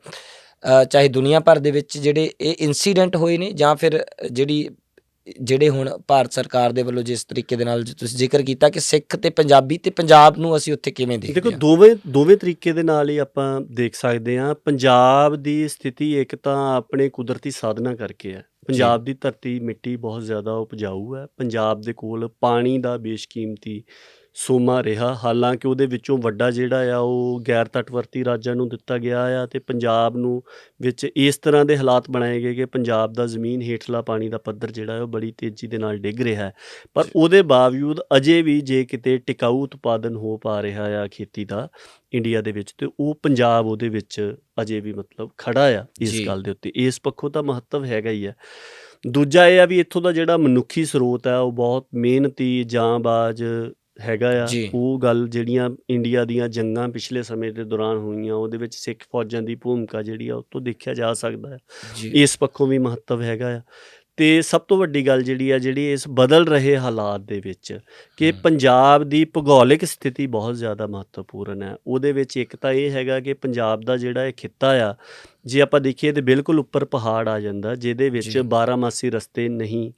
S2: ਚਾਹੇ ਦੁਨੀਆ ਭਰ ਦੇ ਵਿੱਚ ਜਿਹੜੇ ਇਹ ਇਨਸੀਡੈਂਟ ਹੋਏ ਨੇ ਜਾਂ ਫਿਰ ਜਿਹੜੀ ਜਿਹੜੇ ਹੁਣ ਭਾਰਤ ਸਰਕਾਰ ਦੇ ਵੱਲੋਂ ਜਿਸ ਤਰੀਕੇ ਦੇ ਨਾਲ ਤੁਸੀਂ ਜ਼ਿਕਰ ਕੀਤਾ ਕਿ ਸਿੱਖ ਤੇ ਪੰਜਾਬੀ ਤੇ ਪੰਜਾਬ ਨੂੰ ਅਸੀਂ ਉੱਥੇ ਕਿਵੇਂ ਦੇਖਦੇ
S1: ਦੇਖੋ ਦੋਵੇਂ ਦੋਵੇਂ ਤਰੀਕੇ ਦੇ ਨਾਲ ਹੀ ਆਪਾਂ ਦੇਖ ਸਕਦੇ ਹਾਂ ਪੰਜਾਬ ਦੀ ਸਥਿਤੀ ਇੱਕ ਤਾਂ ਆਪਣੇ ਕੁਦਰਤੀ ਸਾਧਨਾ ਕਰਕੇ ਹੈ। ਪੰਜਾਬ ਦੀ ਧਰਤੀ ਮਿੱਟੀ ਬਹੁਤ ਜ਼ਿਆਦਾ ਉਪਜਾਊ ਹੈ। ਪੰਜਾਬ ਦੇ ਕੋਲ ਪਾਣੀ ਦਾ ਬੇਸ਼ਕੀਮਤੀ ਸੋਮਾ ਰਿਹਾ ਹਾਲਾਂਕਿ ਉਹਦੇ ਵਿੱਚੋਂ ਵੱਡਾ ਜਿਹੜਾ ਆ ਉਹ ਗੈਰ ਤਟਵਰਤੀ ਰਾਜਾਂ ਨੂੰ ਦਿੱਤਾ ਗਿਆ ਆ ਤੇ ਪੰਜਾਬ ਨੂੰ ਵਿੱਚ ਇਸ ਤਰ੍ਹਾਂ ਦੇ ਹਾਲਾਤ ਬਣਾਏ ਗਏ ਕਿ ਪੰਜਾਬ ਦਾ ਜ਼ਮੀਨ ਹੇਠਲਾ ਪਾਣੀ ਦਾ ਪੱਧਰ ਜਿਹੜਾ ਉਹ ਬੜੀ ਤੇਜ਼ੀ ਦੇ ਨਾਲ ਡਿੱਗ ਰਿਹਾ ਹੈ ਪਰ। ਉਹਦੇ ਬਾਵਜੂਦ ਅਜੇ ਵੀ ਜੇ ਕਿਤੇ ਟਿਕਾਊ ਉਤਪਾਦਨ ਹੋ ਪਾ ਰਿਹਾ ਆ ਖੇਤੀ ਦਾ ਇੰਡੀਆ ਦੇ ਵਿੱਚ ਤੇ ਉਹ ਪੰਜਾਬ ਉਹਦੇ ਵਿੱਚ ਅਜੇ ਵੀ ਮਤਲਬ ਖੜਾ ਆ ਇਸ। ਗੱਲ ਦੇ ਉੱਤੇ ਇਸ ਪੱਖੋਂ ਤਾਂ ਮਹੱਤਵ ਹੈਗਾ ਹੀ ਹੈ ਦੂਜਾ ਇਹ ਆ ਵੀ ਇੱਥੋਂ ਦਾ ਜਿਹੜਾ ਮਨੁੱਖੀ ਸਰੋਤ ਹੈ ਉਹ ਬਹੁਤ ਮਿਹਨਤੀ ਜਾਂਬਾਜ਼ ਹੈਗਾ ਆ। ਉਹ ਗੱਲ ਜਿਹੜੀਆਂ ਇੰਡੀਆ ਦੀਆਂ ਜੰਗਾਂ ਪਿਛਲੇ ਸਮੇਂ ਦੇ ਦੌਰਾਨ ਹੋਈਆਂ ਉਹਦੇ ਵਿੱਚ ਸਿੱਖ ਫੌਜਾਂ ਦੀ ਭੂਮਿਕਾ ਜਿਹੜੀ ਆ ਉਹ ਤੋਂ ਦੇਖਿਆ ਜਾ ਸਕਦਾ ਹੈ ਇਸ ਪੱਖੋਂ ਵੀ ਮਹੱਤਵ ਹੈਗਾ ਆ ਤੇ ਸਭ ਤੋਂ ਵੱਡੀ ਗੱਲ ਜਿਹੜੀ ਆ ਜਿਹੜੀ ਇਸ ਬਦਲ ਰਹੇ ਹਾਲਾਤ ਦੇ ਵਿੱਚ ਕਿ। ਪੰਜਾਬ ਦੀ ਭੂਗੋਲਿਕ ਸਥਿਤੀ ਬਹੁਤ ਜ਼ਿਆਦਾ ਮਹੱਤਵਪੂਰਨ ਹੈ ਉਹਦੇ ਵਿੱਚ ਇੱਕ ਤਾਂ ਇਹ ਹੈਗਾ ਕਿ ਪੰਜਾਬ ਦਾ ਜਿਹੜਾ ਇਹ ਖਿੱਤਾ ਆ ਜੇ ਆਪਾਂ ਦੇਖੀਏ ਤੇ ਬਿਲਕੁਲ ਉੱਪਰ ਪਹਾੜ ਆ ਜਾਂਦਾ ਜਿਹਦੇ ਵਿੱਚ
S2: ਜੀ।
S1: 12 ਮਾਸੀ ਰਸਤੇ ਨਹੀਂ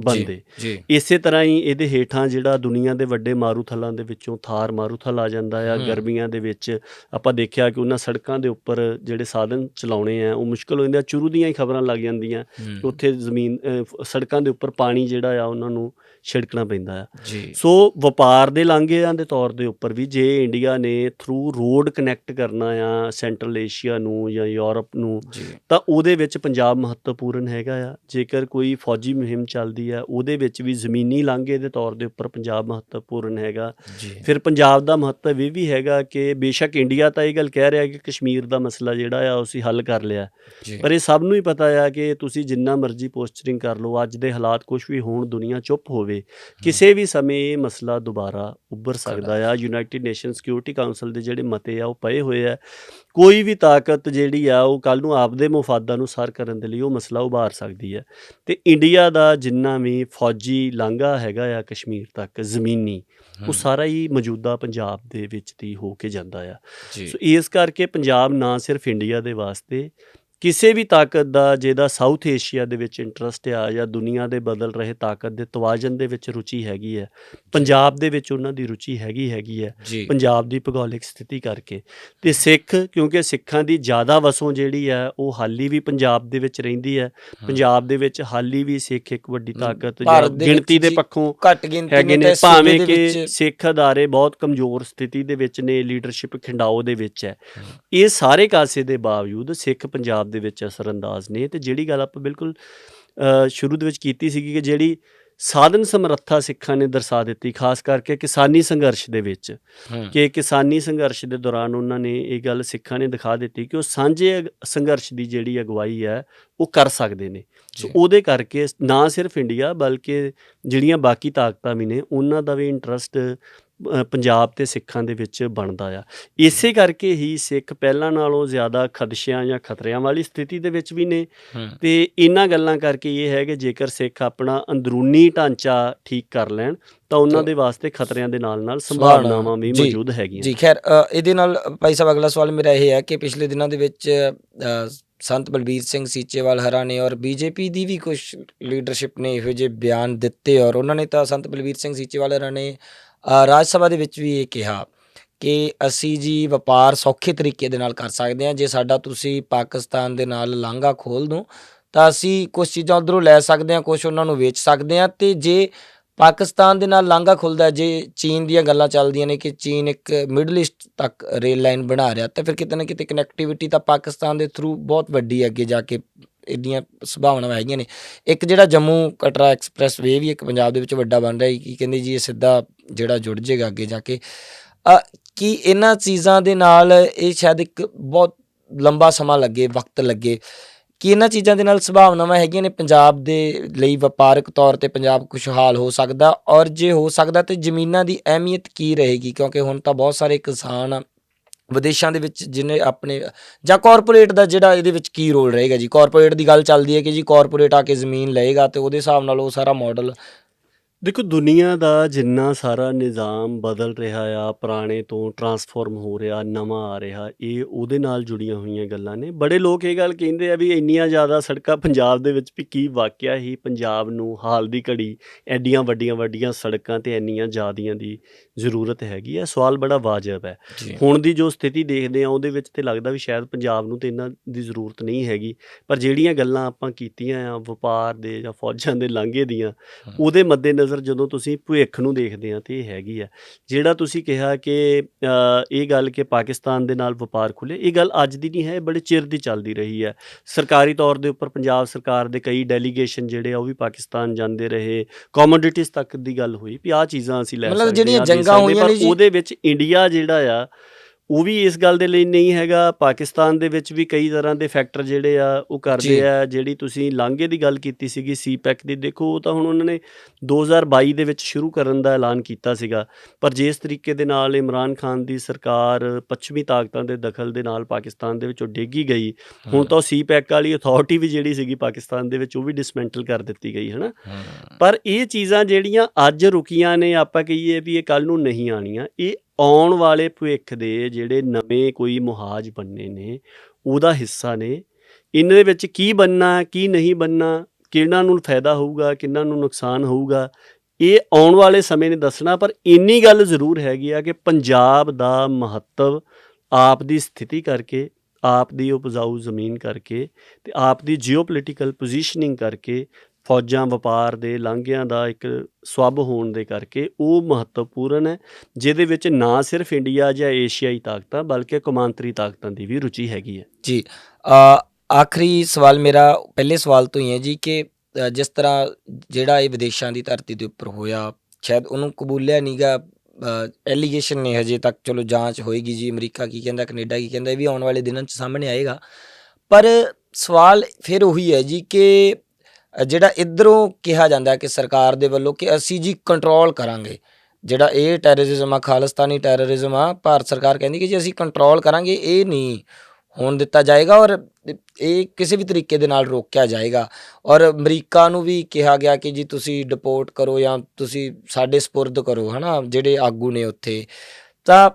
S1: ਬਣਦੇ
S2: ਜੀ।
S1: ਇਸੇ ਤਰ੍ਹਾਂ ਹੀ ਇਹਦੇ ਹੇਠਾਂ ਜਿਹੜਾ ਦੁਨੀਆ ਦੇ ਵੱਡੇ ਮਾਰੂਥਲਾਂ ਦੇ ਵਿੱਚੋਂ ਥਾਰ ਮਾਰੂਥਲ ਆ ਜਾਂਦਾ ਆ। ਗਰਮੀਆਂ ਦੇ ਵਿੱਚ ਆਪਾਂ ਦੇਖਿਆ ਕਿ ਉਹਨਾਂ ਸੜਕਾਂ ਦੇ ਉੱਪਰ ਜਿਹੜੇ ਸਾਧਨ ਚਲਾਉਣੇ ਆ ਉਹ ਮੁਸ਼ਕਲ ਹੋ ਜਾਂਦੇ ਆ ਚੁਰੂ ਦੀਆਂ ਹੀ ਖਬਰਾਂ ਲੱਗ ਜਾਂਦੀਆਂ ਉੱਥੇ ਜ਼ਮੀਨ ਸੜਕਾਂ ਦੇ ਉੱਪਰ ਪਾਣੀ ਜਿਹੜਾ ਆ ਉਹਨਾਂ ਨੂੰ ਛਿੜਕਣਾ ਪੈਂਦਾ ਆ।
S2: ਜੀ।
S1: ਸੋ ਵਪਾਰ ਦੇ ਲਾਂਘਿਆਂ ਦੇ ਤੌਰ ਦੇ ਉੱਪਰ ਵੀ ਜੇ ਇੰਡੀਆ ਨੇ ਥਰੂ ਰੋਡ ਕਨੈਕਟ ਕਰਨਾ ਆ ਸੈਂਟਰਲ ਏਸ਼ੀਆ ਨੂੰ ਜਾਂ ਯੂਰਪ ਨੂੰ ਤਾਂ ਉਹਦੇ ਵਿੱਚ ਪੰਜਾਬ ਮਹੱਤਵਪੂਰਨ ਹੈਗਾ ਆ। ਜੇਕਰ ਕੋਈ ਫੌਜੀ ਮੁਹਿੰਮ ਚੱਲਦੀ ਆ ਉਹਦੇ ਵਿੱਚ ਵੀ ਜ਼ਮੀਨੀ ਲਾਂਘੇ ਦੇ ਤੌਰ ਦੇ ਉੱਪਰ ਪੰਜਾਬ ਮਹੱਤਵਪੂਰਨ ਹੈਗਾ। ਫਿਰ ਪੰਜਾਬ ਦਾ ਮਹੱਤਵ ਇਹ ਵੀ ਹੈਗਾ ਕਿ ਬੇਸ਼ੱਕ ਇੰਡੀਆ ਤਾਂ ਇਹ ਗੱਲ ਕਹਿ ਰਿਹਾ ਕਿ ਕਸ਼ਮੀਰ ਦਾ ਮਸਲਾ ਜਿਹੜਾ ਆ ਉਹ ਅਸੀਂ ਹੱਲ ਕਰ ਲਿਆ। ਪਰ ਇਹ ਸਭ ਨੂੰ ਹੀ ਪਤਾ ਆ ਕਿ ਤੁਸੀਂ ਜਿੰਨਾ ਮਰਜ਼ੀ ਪੋਸਚਰਿੰਗ ਕਰ ਲਓ ਅੱਜ ਦੇ ਹਾਲਾਤ ਕੁਝ ਵੀ ਹੋਣ ਦੁਨੀਆ ਚੁੱਪ ਹੋਵੇ। ਕਿਸੇ ਵੀ ਸਮੇਂ ਇਹ ਮਸਲਾ ਦੁਬਾਰਾ ਉੱਭਰ ਸਕਦਾ। ਆ। ਯੂਨਾਈਟਿਡ ਨੇਸ਼ਨ ਸਿਕਿਉਰਿਟੀ ਕਾਉਂਸਲ ਦੇ ਜਿਹੜੇ ਮਤੇ ਆ ਉਹ ਪਏ ਹੋਏ ਆ। ਕੋਈ ਵੀ ਤਾਕਤ ਜਿਹੜੀ ਆ ਉਹ ਕੱਲ ਨੂੰ ਆਪਦੇ ਮੁਫਾਦਾਂ ਨੂੰ ਸਰ ਕਰਨ ਦੇ ਲਈ ਉਹ ਮਸਲਾ ਉਭਾਰ ਸਕਦੀ ਹੈ ਤੇ ਇੰਡੀਆ ਦਾ ਜਿੰਨਾ ਵੀ ਫੌਜੀ ਲਾਂਘਾ ਹੈਗਾ ਆ ਕਸ਼ਮੀਰ ਤੱਕ ਜ਼ਮੀਨੀ ਉਹ ਸਾਰਾ ਹੀ ਮੌਜੂਦਾ ਪੰਜਾਬ ਦੇ ਵਿੱਚ ਦੀ ਹੋ ਕੇ ਜਾਂਦਾ ਆ। ਸੋ ਇਸ ਕਰਕੇ ਪੰਜਾਬ ਨਾ ਸਿਰਫ ਇੰਡੀਆ ਦੇ ਵਾਸਤੇ ਕਿਸੇ ਵੀ ਤਾਕਤ ਦਾ ਜਿਹਦਾ ਸਾਊਥ ਏਸ਼ੀਆ ਦੇ ਵਿੱਚ ਇੰਟਰਸਟ ਆ ਜਾਂ ਦੁਨੀਆ ਦੇ ਬਦਲ ਰਹੇ ਤਾਕਤ ਦੇ ਤਵਾਜ਼ਨ ਦੇ ਵਿੱਚ ਰੁਚੀ ਹੈਗੀ ਹੈ ਪੰਜਾਬ ਦੇ ਵਿੱਚ ਉਹਨਾਂ ਦੀ ਰੁਚੀ ਹੈਗੀ ਹੈਗੀ ਹੈ ਪੰਜਾਬ ਦੀ ਭੂਗੋਲਿਕ ਸਥਿਤੀ ਕਰਕੇ। ਤੇ ਸਿੱਖ ਕਿਉਂਕਿ ਸਿੱਖਾਂ ਦੀ ਜ਼ਿਆਦਾ ਵਸੋਂ ਜਿਹੜੀ ਹੈ ਉਹ ਹਾਲੀ ਵੀ ਪੰਜਾਬ ਦੇ ਵਿੱਚ ਰਹਿੰਦੀ ਹੈ। ਪੰਜਾਬ ਦੇ ਵਿੱਚ ਹਾਲੀ ਵੀ ਸਿੱਖ ਇੱਕ ਵੱਡੀ ਤਾਕਤ ਗਿਣਤੀ ਦੇ ਪੱਖੋਂ
S2: ਘੱਟ ਗਿਣਤੀ ਨੂੰ
S1: ਭਾਵੇਂ ਕਿ ਸਿੱਖ ਅਦਾਰੇ ਬਹੁਤ ਕਮਜ਼ੋਰ ਸਥਿਤੀ ਦੇ ਵਿੱਚ ਨੇ ਲੀਡਰਸ਼ਿਪ ਖਿੰਡਾਓ ਦੇ ਵਿੱਚ ਹੈ। ਇਹ ਸਾਰੇ ਕਾਸੇ ਦੇ ਬਾਵਜੂਦ ਸਿੱਖ ਪੰਜਾਬ ਦੇ ਵਿੱਚ ਅਸਰਅੰਦਾਜ਼ ਨੇ ਤੇ ਜਿਹੜੀ ਗੱਲ ਆਪਾਂ ਬਿਲਕੁਲ ਸ਼ੁਰੂ ਦੇ ਵਿੱਚ ਕੀਤੀ ਸੀਗੀ ਕਿ ਜਿਹੜੀ ਸਾਧਨ ਸਮਰੱਥਾ ਸਿੱਖਾਂ ਨੇ ਦਰਸਾ ਦਿੱਤੀ ਖਾਸ ਕਰਕੇ ਕਿਸਾਨੀ ਸੰਘਰਸ਼ ਦੇ ਵਿੱਚ ਕਿ ਕਿਸਾਨੀ ਸੰਘਰਸ਼ ਦੇ ਦੌਰਾਨ ਉਹਨਾਂ ਨੇ ਇਹ ਗੱਲ ਸਿੱਖਾਂ ਨੇ ਦਿਖਾ ਦਿੱਤੀ ਕਿ ਉਹ ਸਾਂਝੇ ਸੰਘਰਸ਼ ਦੀ ਜਿਹੜੀ ਅਗਵਾਈ ਹੈ ਉਹ ਕਰ ਸਕਦੇ ਨੇ ਸੋ। ਉਹਦੇ ਕਰਕੇ ਨਾ ਸਿਰਫ ਇੰਡੀਆ ਬਲਕਿ ਜਿਹੜੀਆਂ ਬਾਕੀ ਤਾਕਤਾਂ ਵੀ ਨੇ ਉਹਨਾਂ ਦਾ ਵੀ ਇੰਟਰਸਟ ਪੰਜਾਬ ਤੇ ਸਿੱਖਾਂ ਦੇ ਵਿੱਚ ਬਣਦਾ ਆ। ਇਸੇ ਕਰਕੇ ਹੀ ਸਿੱਖ ਪਹਿਲਾਂ ਨਾਲੋਂ ਜ਼ਿਆਦਾ ਖਦਸ਼ਿਆਂ ਜਾਂ ਖਤਰਿਆਂ ਵਾਲੀ ਸਥਿਤੀ ਦੇ ਵਿੱਚ ਵੀ ਨੇ। ਤੇ ਇਹਨਾਂ ਗੱਲਾਂ ਕਰਕੇ ਇਹ ਹੈ ਕਿ ਜੇਕਰ ਸਿੱਖ ਆਪਣਾ ਅੰਦਰੂਨੀ ਢਾਂਚਾ ਠੀਕ ਕਰ ਲੈਣ ਤਾਂ ਉਹਨਾਂ ਦੇ ਵਾਸਤੇ ਖਤਰਿਆਂ ਦੇ ਨਾਲ ਨਾਲ
S2: ਸੰਭਾਵਨਾਵਾਂ
S1: ਵੀ ਮੌਜੂਦ ਹੈਗੀਆਂ।
S2: ਜੀ ਖੈਰ ਇਹਦੇ ਨਾਲ ਭਾਈ ਸਾਹਿਬ ਅਗਲਾ ਸਵਾਲ ਮੇਰਾ ਇਹ ਹੈ ਕਿ ਪਿਛਲੇ ਦਿਨਾਂ ਦੇ ਵਿੱਚ ਸੰਤ ਬਲਬੀਰ ਸਿੰਘ ਸੀਚੇਵਾਲ ਹਰਾ ਨੇ ਔਰ ਬੀਜੇਪੀ ਦੀ ਵੀ ਕੁਝ ਲੀਡਰਸ਼ਿਪ ਨੇ ਇਹੋ ਜਿਹੇ ਬਿਆਨ ਦਿੱਤੇ ਔਰ ਉਹਨਾਂ ਨੇ ਤਾਂ ਸੰਤ ਬਲਬੀਰ ਸਿੰਘ ਸੀਚੇਵਾਲ ਹਰਾ ਨੇ ਰਾਜ ਸਭਾ ਦੇ ਵਿੱਚ ਵੀ ਇਹ ਕਿਹਾ ਕਿ ਅਸੀਂ ਜੀ ਵਪਾਰ ਸੌਖੇ ਤਰੀਕੇ ਦੇ ਨਾਲ ਕਰ ਸਕਦੇ ਹਾਂ। ਜੇ ਸਾਡਾ ਤੁਸੀਂ ਪਾਕਿਸਤਾਨ ਦੇ ਨਾਲ ਲਾਂਘਾ ਖੋਲ ਦੋ, ਤਾਂ ਅਸੀਂ ਕੁਝ ਚੀਜ਼ਾਂ ਉਧਰੋਂ ਲੈ ਸਕਦੇ ਹਾਂ ਕੁਝ ਉਹਨਾਂ ਨੂੰ ਵੇਚ ਸਕਦੇ ਹਾਂ ਤੇ ਜੇ ਪਾਕਿਸਤਾਨ ਦੇ ਨਾਲ ਲਾਂਘਾ ਖੁੱਲਦਾ ਜੇ ਚੀਨ ਦੀਆਂ ਗੱਲਾਂ ਚੱਲਦੀਆਂ ਨੇ ਕਿ ਚੀਨ ਇੱਕ ਮਿਡਲ ਈਸਟ ਤੱਕ ਰੇਲ ਲਾਈਨ ਬਣਾ ਰਿਹਾ, ਤਾਂ ਫਿਰ ਕਿਤੇ ਨਾ ਕਿਤੇ ਕਨੈਕਟੀਵਿਟੀ ਤਾਂ ਪਾਕਿਸਤਾਨ ਦੇ ਥਰੂ ਬਹੁਤ ਵੱਡੀ ਅੱਗੇ ਜਾ ਕੇ ਇਹਦੀਆਂ ਸੰਭਾਵਨਾਵਾਂ ਹੈਗੀਆਂ ਨੇ। ਇੱਕ ਜਿਹੜਾ ਜੰਮੂ ਕਟਰਾ ਐਕਸਪ੍ਰੈਸ ਵੇ ਵੀ ਇੱਕ ਪੰਜਾਬ ਦੇ ਵਿੱਚ ਵੱਡਾ ਬਣ ਰਿਹਾ ਹੈ ਕਿ ਕਹਿੰਦੇ ਜੀ ਇਹ ਸਿੱਧਾ ਜਿਹੜਾ ਜੁੜ ਜਾਏਗਾ ਅੱਗੇ ਜਾ ਕੇ। ਅ, ਕੀ ਇਹਨਾਂ ਚੀਜ਼ਾਂ ਦੇ ਨਾਲ ਇਹ ਸ਼ਾਇਦ ਇੱਕ ਬਹੁਤ ਲੰਬਾ ਸਮਾਂ ਲੱਗੇ ਵਕਤ ਲੱਗੇ। ਕਿ ਇਹਨਾਂ ਚੀਜ਼ਾਂ ਦੇ ਨਾਲ ਸੰਭਾਵਨਾਵਾਂ ਹੈਗੀਆਂ ਨੇ ਪੰਜਾਬ ਦੇ ਲਈ ਵਪਾਰਕ ਤੌਰ ਤੇ ਪੰਜਾਬ ਖੁਸ਼ਹਾਲ ਹੋ ਸਕਦਾ? ਔਰ ਜੇ ਹੋ ਸਕਦਾ ਤੇ ਜ਼ਮੀਨਾਂ ਦੀ ਅਹਿਮੀਅਤ ਕੀ ਰਹੇਗੀ? ਕਿਉਂਕਿ ਹੁਣ ਤਾਂ ਬਹੁਤ ਸਾਰੇ ਕਿਸਾਨ ਵਿਦੇਸ਼ਾਂ ਦੇ ਵਿੱਚ ਜਿਹਨੇ ਆਪਣੇ, ਜਾਂ ਕਾਰਪੋਰੇਟ ਦਾ ਜਿਹੜਾ ਇਹਦੇ ਵਿੱਚ ਕੀ ਰੋਲ ਰਹੇਗਾ ਜੀ? ਕਾਰਪੋਰੇਟ ਦੀ ਗੱਲ ਚੱਲਦੀ ਹੈ ਕਿ ਜੀ ਕਾਰਪੋਰੇਟ ਆ ਕੇ ਜ਼ਮੀਨ ਲਏਗਾ ਤੇ ਉਹਦੇ ਹਿਸਾਬ ਨਾਲ ਉਹ ਸਾਰਾ ਮਾਡਲ
S1: ਦੇਖੋ ਦੁਨੀਆ ਦਾ ਜਿੰਨਾ ਸਾਰਾ ਨਿਜ਼ਾਮ ਬਦਲ ਰਿਹਾ ਆ ਪੁਰਾਣੇ ਤੋਂ ਟਰਾਂਸਫਾਰਮ ਹੋ ਰਿਹਾ ਨਵਾਂ ਆ ਰਿਹਾ ਇਹ ਉਹਦੇ ਨਾਲ ਜੁੜੀਆਂ ਹੋਈਆਂ ਗੱਲਾਂ ਨੇ। ਬੜੇ ਲੋਕ ਇਹ ਗੱਲ ਕਹਿੰਦੇ ਆ ਵੀ ਇੰਨੀਆਂ ਜ਼ਿਆਦਾ ਸੜਕਾਂ ਪੰਜਾਬ ਦੇ ਵਿੱਚ ਵੀ ਕੀ ਵਾਕਿਆ ਹੀ ਪੰਜਾਬ ਨੂੰ ਹਾਲ ਦੀ ਘੜੀ ਐਡੀਆਂ ਵੱਡੀਆਂ ਵੱਡੀਆਂ ਸੜਕਾਂ ਤੇ ਇੰਨੀਆਂ ਜ਼ਿਆਦੀਆਂ ਦੀ ਜ਼ਰੂਰਤ ਹੈਗੀ ਆ। ਸਵਾਲ ਬੜਾ ਵਾਜਬ ਹੈ।
S2: ਜੀ।
S1: ਹੁਣ ਦੀ ਜੋ ਸਥਿਤੀ ਦੇਖਦੇ ਆ ਉਹਦੇ ਵਿੱਚ ਤੇ ਲੱਗਦਾ ਵੀ ਸ਼ਾਇਦ ਪੰਜਾਬ ਨੂੰ ਤੇ ਇਹਨਾਂ ਦੀ ਜ਼ਰੂਰਤ ਨਹੀਂ ਹੈਗੀ। ਪਰ ਜਿਹੜੀਆਂ ਗੱਲਾਂ ਆਪਾਂ ਕੀਤੀਆਂ ਆ ਵਪਾਰ ਦੇ ਜਾਂ ਫੌਜਾਂ ਦੇ ਲਾਂਘੇ ਦੀਆਂ ਉਹਦੇ ਮੱਦੇਨਜ਼ਰ ਜਦੋਂ ਤੁਸੀਂ ਭਵਿੱਖ ਨੂੰ ਦੇਖਦੇ ਆ ਤੇ ਇਹ ਹੈਗੀ ਆ। ਜਿਹੜਾ ਤੁਸੀਂ ਕਿਹਾ ਕਿ ਇਹ ਗੱਲ ਕਿ ਪਾਕਿਸਤਾਨ ਦੇ ਨਾਲ ਵਪਾਰ ਖੁੱਲੇ ਇਹ ਗੱਲ ਅੱਜ ਦੀ ਨਹੀਂ ਹੈ ਇਹ ਬੜੇ ਚਿਰ ਦੀ ਚੱਲਦੀ ਰਹੀ ਹੈ ਸਰਕਾਰੀ ਤੌਰ ਦੇ ਉੱਪਰ ਪੰਜਾਬ ਸਰਕਾਰ ਦੇ ਕਈ ਡੈਲੀਗੇਸ਼ਨ ਜਿਹੜੇ ਆ ਉਹ ਵੀ ਪਾਕਿਸਤਾਨ ਜਾਂਦੇ ਰਹੇ। ਕਮੋਡਿਟੀਜ਼ ਤੱਕ ਦੀ ਗੱਲ ਹੋਈ ਵੀ ਆਹ ਚੀਜ਼ਾਂ ਅਸੀਂ ਲੈ
S2: ਮਤਲਬ
S1: ਸਕਦੇ
S2: ਜਿਹੜੀਆਂ
S1: ਹਾਂ, ਦੇ
S2: ਜੰਗਾਂ
S1: ਸਕਦੇ,
S2: ਹੋਈਆਂ ਨੇ ਜੀ-
S1: ਉਹਦੇ ਵਿੱਚ ਇੰਡੀਆ ਜਿਹੜਾ ਆ ਉਹ ਵੀ ਇਸ ਗੱਲ ਦੇ ਲਈ ਨਹੀਂ ਹੈਗਾ। ਪਾਕਿਸਤਾਨ ਦੇ ਵਿੱਚ ਵੀ ਕਈ ਤਰ੍ਹਾਂ ਦੇ ਫੈਕਟਰ ਜਿਹੜੇ ਆ ਉਹ। ਕਰਦੇ ਆ ਜਿਹੜੀ ਤੁਸੀਂ ਲਾਂਘੇ ਦੀ ਗੱਲ ਕੀਤੀ ਸੀਗੀ ਸੀਪੈਕ ਦੀ ਦੇਖੋ ਉਹ ਤਾਂ ਹੁਣ ਉਹਨਾਂ ਨੇ 2022 ਦੇ ਵਿੱਚ ਸ਼ੁਰੂ ਕਰਨ ਦਾ ਐਲਾਨ ਕੀਤਾ ਸੀਗਾ। ਪਰ ਜਿਸ ਤਰੀਕੇ ਦੇ ਨਾਲ ਇਮਰਾਨ ਖਾਨ ਦੀ ਸਰਕਾਰ ਪੱਛਮੀ ਤਾਕਤਾਂ ਦੇ ਦਖਲ ਦੇ ਨਾਲ ਪਾਕਿਸਤਾਨ ਦੇ ਵਿੱਚੋਂ ਡੇਗੀ ਗਈ ਹੁਣ ਤਾਂ ਸੀਪੈਕ ਵਾਲੀ ਅਥਾਰਟੀ ਵੀ ਜਿਹੜੀ ਸੀਗੀ ਪਾਕਿਸਤਾਨ ਦੇ ਵਿੱਚ ਉਹ ਵੀ ਡਿਸਮੈਂਟਲ ਕਰ ਦਿੱਤੀ ਗਈ ਹੈ। ਨਾ ਪਰ ਇਹ ਚੀਜ਼ਾਂ ਜਿਹੜੀਆਂ ਅੱਜ ਰੁਕੀਆਂ ਨੇ ਆਪਾਂ ਕਹੀਏ ਵੀ ਇਹ ਕੱਲ ਨੂੰ ਨਹੀਂ ਆਣੀਆਂ ਇਹ ਆਉਣ ਵਾਲੇ ਭਵਿੱਖ ਦੇ ਜਿਹੜੇ ਨਵੇਂ ਕੋਈ ਮੁਹਾਜ ਬੰਨੇ ਨੇ, ਉਹਦਾ ਹਿੱਸਾ ਨੇ। ਇਹਨਾਂ ਦੇ ਵਿੱਚ ਕੀ ਬੰਨਾ ਕੀ ਨਹੀਂ ਬੰਨਾ ਕਿਹਨਾਂ ਨੂੰ ਫਾਇਦਾ ਹੋਊਗਾ, ਕਿਹਨਾਂ ਨੂੰ ਨੁਕਸਾਨ ਹੋਊਗਾ, ਇਹ ਆਉਣ ਵਾਲੇ ਸਮੇਂ ਨੇ ਦੱਸਣਾ। ਪਰ ਇੰਨੀ ਗੱਲ ਜ਼ਰੂਰ ਹੈਗੀ ਆ ਕਿ ਪੰਜਾਬ ਦਾ ਮਹੱਤਵ ਆਪ ਦੀ ਸਥਿਤੀ ਕਰਕੇ, ਆਪ ਦੀ ਉਪਜਾਊ ਜ਼ਮੀਨ ਕਰਕੇ ਤੇ ਆਪ ਦੀ ਜੀਓਪੋਲਿਟੀਕਲ ਪੋਜੀਸ਼ਨਿੰਗ ਕਰਕੇ ਫੌਜਾਂ, ਵਪਾਰ ਦੇ ਲਾਂਘਿਆਂ ਦਾ ਇੱਕ ਸਵੱਬ ਹੋਣ ਦੇ ਕਰਕੇ ਉਹ ਮਹੱਤਵਪੂਰਨ ਹੈ, ਜਿਹਦੇ ਵਿੱਚ ਨਾ ਸਿਰਫ ਇੰਡੀਆ ਜਾਂ ਏਸ਼ੀਆਈ ਤਾਕਤਾਂ ਬਲਕਿ ਕੌਮਾਂਤਰੀ ਤਾਕਤਾਂ ਦੀ ਵੀ ਰੁਚੀ ਹੈਗੀ ਹੈ।
S2: ਜੀ ਆਖਰੀ ਸਵਾਲ ਮੇਰਾ ਪਹਿਲੇ ਸਵਾਲ ਤੋਂ ਹੀ ਹੈ ਜੀ ਕਿ ਜਿਸ ਤਰ੍ਹਾਂ ਜਿਹੜਾ ਇਹ ਵਿਦੇਸ਼ਾਂ ਦੀ ਧਰਤੀ ਦੇ ਉੱਪਰ ਹੋਇਆ, ਸ਼ਾਇਦ ਉਹਨੂੰ ਕਬੂਲਿਆ ਨਹੀਂਗਾ ਐਲੀਗੇਸ਼ਨ ਨੇ ਹਜੇ ਤੱਕ ਚਲੋ ਜਾਂਚ ਹੋਏਗੀ ਜੀ, ਅਮਰੀਕਾ ਕੀ ਕਹਿੰਦਾ, ਕੈਨੇਡਾ ਕੀ ਕਹਿੰਦਾ, ਇਹ ਵੀ ਆਉਣ ਵਾਲੇ ਦਿਨਾਂ 'ਚ ਸਾਹਮਣੇ ਆਏਗਾ। ਪਰ ਸਵਾਲ ਫਿਰ ਉਹੀ ਹੈ ਜੀ ਕਿ ਜਿਹੜਾ ਇਧਰੋਂ ਕਿਹਾ ਜਾਂਦਾ ਕਿ ਸਰਕਾਰ ਦੇ ਵੱਲੋਂ ਕਿ ਅਸੀਂ ਜੀ ਕੰਟਰੋਲ ਕਰਾਂਗੇ। ਜਿਹੜਾ ਇਹ ਟੈਰਰਿਜ਼ਮ ਆ, ਖਾਲਿਸਤਾਨੀ ਟੈਰਰਿਜ਼ਮ ਆ, ਭਾਰਤ ਸਰਕਾਰ ਕਹਿੰਦੀ ਕਿ ਜੀ ਅਸੀਂ ਕੰਟਰੋਲ ਕਰਾਂਗੇ, ਇਹ ਨਹੀਂ ਹੋਣ ਦਿੱਤਾ ਜਾਏਗਾ ਔਰ ਇਹ ਕਿਸੇ ਵੀ ਤਰੀਕੇ ਦੇ ਨਾਲ ਰੋਕਿਆ ਜਾਏਗਾ। ਔਰ ਅਮਰੀਕਾ ਨੂੰ ਵੀ ਕਿਹਾ ਗਿਆ ਕਿ ਜੀ ਤੁਸੀਂ ਡਿਪੋਰਟ ਕਰੋ ਜਾਂ ਤੁਸੀਂ ਸਾਡੇ ਸਪੁਰਦ ਕਰੋ, ਹਨਾ, ਜਿਹੜੇ ਆਗੂ ਨੇ ਉੱਥੇ। ਤਾਂ